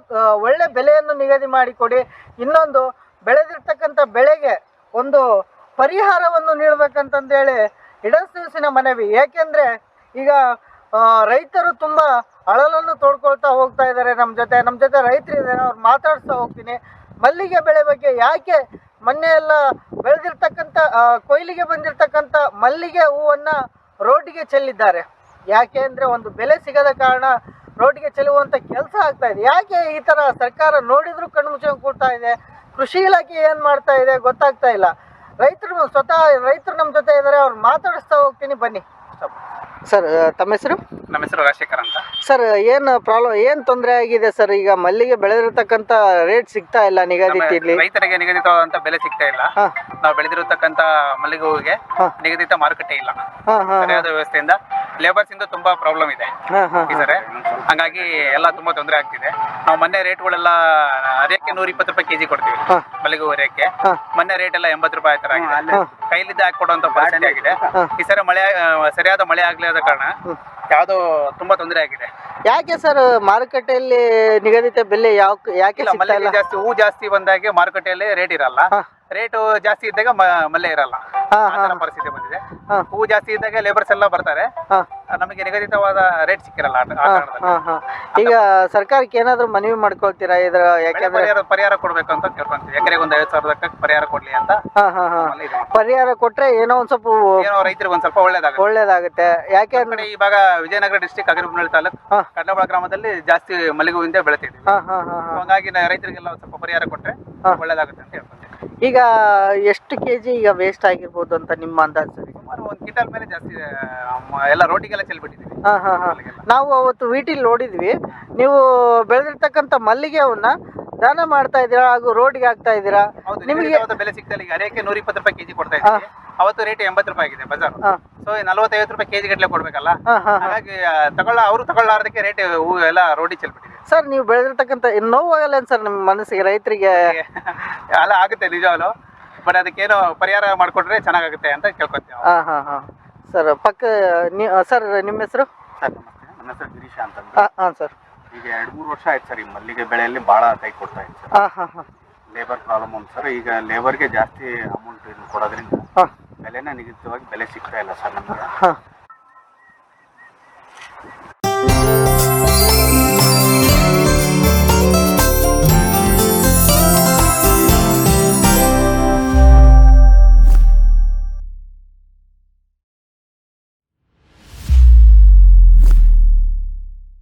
ಒಳ್ಳೆ ಬೆಲೆಯನ್ನು ನಿಗದಿ ಮಾಡಿಕೊಡಿ. ಇನ್ನೊಂದು ಬೆಳೆದಿರ್ತಕ್ಕಂಥ ಬೆಳೆಗೆ ಒಂದು ಪರಿಹಾರವನ್ನು ನೀಡಬೇಕಂತಂದೇಳಿ ಇಡಸೂಸಿನ ಮನವಿ. ಏಕೆಂದರೆ ಈಗ ರೈತರು ತುಂಬ ಅಳಲನ್ನು ತೋಡ್ಕೊಳ್ತಾ ಹೋಗ್ತಾ ಇದ್ದಾರೆ ನಮ್ಮ ಜೊತೆ. ನಮ್ಮ ಜೊತೆ ರೈತರು ಇದ್ದಾರೆ ಅವ್ರು ಮಾತಾಡಿಸ್ತಾ ಹೋಗ್ತೀನಿ. ಮಲ್ಲಿಗೆ ಬೆಳೆ ಬಗ್ಗೆ ಯಾಕೆ ಮೊನ್ನೆ ಎಲ್ಲ ಬೆಳೆದಿರ್ತಕ್ಕಂಥ ಕೊಯ್ಲಿಗೆ ಬಂದಿರತಕ್ಕಂಥ ಮಲ್ಲಿಗೆ ಹೂವನ್ನು ರೋಡ್ಗೆ ಚೆಲ್ಲಿದ್ದಾರೆ. ಯಾಕೆ ಅಂದರೆ ಒಂದು ಬೆಲೆ ಸಿಗದ ಕಾರಣ ರೋಡ್ಗೆ ಚೆಲ್ಲುವಂಥ ಕೆಲಸ ಆಗ್ತಾ ಇದೆ. ಯಾಕೆ ಈ ಥರ ಸರ್ಕಾರ ನೋಡಿದ್ರು ಕಣ್ಣು ಮುಚ್ಕೊಂಡು ಕೂಡ್ತಾ ಇದೆ? ಕೃಷಿ ಇಲಾಖೆ ಏನು ಮಾಡ್ತಾ ಇದೆ ಗೊತ್ತಾಗ್ತಾ ಇಲ್ಲ. ರೈತರು ಸ್ವತಃ ರೈತರು ನಮ್ಮ ಜೊತೆ ಇದ್ದಾರೆ, ಅವ್ರು ಮಾತಾಡಿಸ್ತಾ ಹೋಗ್ತೀನಿ, ಬನ್ನಿ. ಸರ್ ತಮ್ಮ ಹೆಸರು? ನಮ್ಮ ಹೆಸರು ರಾಜಶೇಖರ್ ಅಂತ. ಸರ್ ಏನು ಪ್ರಾಬ್ಲಮ್ ಏನು ತೊಂದರೆ ಆಗಿದೆ ಸರ್? ಈಗ ಮಲ್ಲಿಗೆ ಬೆಳೆದಿರತಕ್ಕಂತ ರೇಟ್ ಸಿಗ್ತಾ ಇಲ್ಲ ನಿಗದಿತ ಇಲ್ಲಿ. ರೈತರಿಗೆ ನಿಗದಿತವಾದಂತ ಬೆಲೆ ಸಿಗ್ತಾ ಇಲ್ಲ. ಹಾ. ನಾವು ಬೆಳೆದಿರತಕ್ಕಂತ ಮಲ್ಲಿಗೆ ಹೂವಿಗೆ ಹಾ. ನಿಗದಿತ ಮಾರುಕಟ್ಟೆ ಇಲ್ಲ. ಹಾ ಹಾ ಸರಿಯಾದ ವ್ಯವಸ್ಥೆಯಿಂದ ಲೇಬರ್ಸ್ ಇಂದ ತುಂಬಾ ಪ್ರಾಬ್ಲಮ್ ಇದೆ. ಹಾ ಹಾ ಈ ಸರಿ. ಹಂಗಾಗಿ ಎಲ್ಲ ತುಂಬಾ ತೊಂದರೆ ಆಗ್ತಿದೆ. ನಾವು ಮೊನ್ನೆ ರೇಟ್ಗಳೆಲ್ಲ ಅದಕ್ಕೆ ನೂರ ಇಪ್ಪತ್ತು ರೂಪಾಯಿ ಕೆಜಿ ಕೊಡ್ತೀವಿ. ಹಾ. ಮಲ್ಲಿಗೆ ಹೂ ಅರಿಯಕ್ಕೆ. ಹಾ. ಮೊನ್ನೆ ರೇಟ್ ಎಲ್ಲ ಎಂಬತ್ತು ರೂಪಾಯಿ ತರ ಆಗಿದೆ. ಕೈಲಿದ್ದ ಹಾಕಿ ಕೊಡುವಂತ ಪರಿಸ್ಥಿತಿ ಆಗಿದೆ. ಹಾ. ಈ ಸರಿ ಮಳೆ ಆ, ಸರಿಯಾದ ಮಳೆ ಆಗ್ಲಿಲ್ಲದ ಕಾರಣ ಯಾವ್ದೋ ತುಂಬಾ ತೊಂದರೆ ಆಗಿದೆ. ಯಾಕೆ ಸರ್ ಮಾರುಕಟ್ಟೆಯಲ್ಲಿ ನಿಗದಿತ ಬೆಲೆ ಯಾವ ಯಾಕೆ ಇಲ್ಲ ಸಿಗ್ತಾ ಮಲ್ಲಿಗೆ ಇಲ್ಲ ಜಾಸ್ತಿ ಹೂ ಜಾಸ್ತಿ ಬಂದಾಗೆ ಮಾರುಕಟ್ಟೆಯಲ್ಲಿ ರೇಟ್ ಇರಲ್ಲ. ರೇಟ್ ಜಾಸ್ತಿ ಇದ್ದಾಗ ಮ- ಮಲ್ಲೆ ಇರಲ್ಲ. ಹಾ ಆ ತರ ಪರಿಸ್ಥಿತಿ ಬಂದಿದೆ. ಹಾ. ಹೂ ಜಾಸ್ತಿ ಇದ್ದಾಗ ಲೇಬರ್ಸ್ ಎಲ್ಲ ಬರ್ತಾರೆ. ಹಾ. ನಮಗೆ ನಿಗದಿತವಾದ ರೇಟ್ ಸಿಕ್ಕಿರಲ್ಲ ಆ ಆ ಕಾರಣದಲ್ಲಿ. ಹಾ ಹಾ. ಈಗ ಸರ್ಕಾರಕ್ಕೆ ಏನಾದ್ರು ಮನವಿ ಮಾಡ್ಕೊಳ್ತೀರಾ? ಇದ್ರ ಬೆಳೆ ಯಾಕೆಂದ್ರೆ ಪರಿಹಾರ ಪರಿಹಾರ ಕೊಡ್ಬೇಕು ಅಂತ ಕೇಳ್ಕೊಂತೀವಿ. ಎಕರೆಗೆ ಒಂದ್ ಐವತ್ತು ಸಾವಿರದಕ್ಕೆ ಪರಿಹಾರ ಕೊಡ್ಲಿ ಅಂತ. ಹಾ ಹಾ ಹಾ. ನಮ್ಮಲ್ಲಿ ಇದೆ. ಪರಿಹಾರ ಕೊಟ್ರೆ ಏನೋ ಒಂದ್ ಸ್ವಲ್ಪ ಏನೋ ರೈತರಿಗೆ ಒಂದ್ ಸ್ವಲ್ಪ ಒಳ್ಳೇದಾಗ ಒಳ್ಳೇದಾಗುತ್ತೆ. ಯಾಕೆ ಇವಾಗ ಕಡೆ ಈ ಭಾಗ ವಿಜಯನಗರ ಡಿಸ್ಟಿಕ್ ಅಗರಿಬನಹಳ್ಳಿ ತಾಲೂಕ್. ಹಾ. ಕಡ್ಲಬಾಳ ಗ್ರಾಮದಲ್ಲಿ ಜಾಸ್ತಿ ಮಲ್ಲಿಗೆ ಹೂವಿಂದ ಬೆಳಿತಿದ್ವಿ ಹಾ ಹಾ ಹಾ ಹಾ. ಹಾಗಾಗಿ ನಾ- ರೈತರಿಗೆಲ್ಲ ಒಂದ್ ಸ್ವಲ್ಪ ಪರಿಹಾರ ಕೊಟ್ರೆ ಹಾ. ಒಳ್ಳೇದಾಗುತ್ತೆ ಅಂತ ಹೇಳ್ಕೊಂತೀವಿ. ಈಗ ಎಷ್ಟು ಕೆಜಿ ಈಗ ವೇಸ್ಟ್ ಆಗಿರ್ಬೋದು ಅಂತ ನಿಮ್ಮ ಅಂದಾಜು? ಸರ್ ಸುಮಾರು ಒಂದ್ ಕ್ವಿಂಟಲ್ ಮೇಲೆ ಜಾಸ್ತಿ ಎಲ್ಲ ರೋಟಿಗೆಲ್ಲ ಚೆಲ್ಬಿಟ್ಟಿದ್ದೀವಿ ಹಾ ಹಾ ಹಾ. ನಾವು ಅವತ್ತು ವೀಟಿಲ್ ನೋಡಿದ್ವಿ. ನೀವು ಬೆಳೆದಿರ್ತಕ್ಕಂಥ ಮಲ್ಲಿಗೆವನ್ನ ದಾನ ಮಾಡ್ತಾ ಇದ್ದೀರಾ ಹಾಗೂ ರೋಡ್ಗೆ ಹಾಕ್ತಾ ಇದ್ದೀರಾ? ಹೌದು ನಿಮಗೆ ನಿಮಗೆ ಬೆಲೆ ಸಿಗ್ತಾ ಇಲ್ಲ. ಈಗ ಅರೇಕೆ ನೂರ ಇಪ್ಪತ್ತು ರೂಪಾಯಿ ಕೆಜಿ ಕೊಡ್ತಾ ಇದ್ದೀವಿ. ಅವತ್ತು ರೇಟ್ ಎಂಬತ್ತು ರೂಪಾಯಿ ಆಗಿದೆ ಬಜಾರ್. ಹಾ. ಸೊ ನಲವತ್ತೈವತ್ತು ರೂಪಾಯಿ ಕೆಜಿ ಗಟ್ಟಲೆ ಕೊಡ್ಬೇಕಲ್ಲ ಹಾಗಾಗಿ ತಗೊಳ್ಳ ಅವರು ತಗೊಳ್ಳಾರ್ದಕ್ಕೆ ರೇಟ್ ಹೂ ಎಲ್ಲ ರೋಡಿ ಚೆಲ್ಬಿಟ್ಟಿದೆ ಸರ್ ನೀವು ಬೆಳೆದಿರ್ತಕ್ಕಂಥ ನೋವಾಗಲ್ಲ ಸರ್ ನಿಮ್ಮ ಮನಸ್ಸಿಗೆ ರೈತರಿಗೆ? ಅಲ್ಲ ಆಗುತ್ತೆ ನಿಜವಾಗ್ಲು. ಬಟ್ ಅದಕ್ಕೇನೋ ಪರಿಹಾರ ಮಾಡಿಕೊಟ್ರೆ ಚೆನ್ನಾಗುತ್ತೆ ಅಂತ ಕೇಳ್ಕೊತೀವಿ. ಹಾಂ ಹಾಂ ಹಾ. ಸರ್ ಪಕ್ಕ ನೀ ಸರ್ ನಿಮ್ಮ ಹೆಸರು? ಸರ್ ನಮಸ್ತೆ. ನನ್ನ ಹೆಸರು ಗಿರೀಶ ಅಂತ ಹಾಂ ಹಾಂ ಸರ್ ಈಗ ಎರಡು ಮೂರು ವರ್ಷ ಆಯ್ತು ಸರ್ ಈ ಮಲ್ಲಿಗೆ ಬೆಳೆಯಲ್ಲಿ ಭಾಳ ಕೈ ಕೊಡ್ತಾ ಇತ್ತು ಸರ್ ಹಾಂ ಹಾಂ ಹಾಂ. ಲೇಬರ್ ಪ್ರಾಬ್ಲಮ್ ಒಂದು ಸರ್ ಈಗ ಲೇಬರ್ಗೆ ಜಾಸ್ತಿ ಅಮೌಂಟ್ ಕೊಡೋದ್ರಿಂದ ಹಾಂ. ಬೆಲೆನೇ ನಿಗದಿತವಾಗಿ ಬೆಲೆ ಸಿಗ್ತಾ ಇಲ್ಲ ಸರ್ ನಮಗೆ.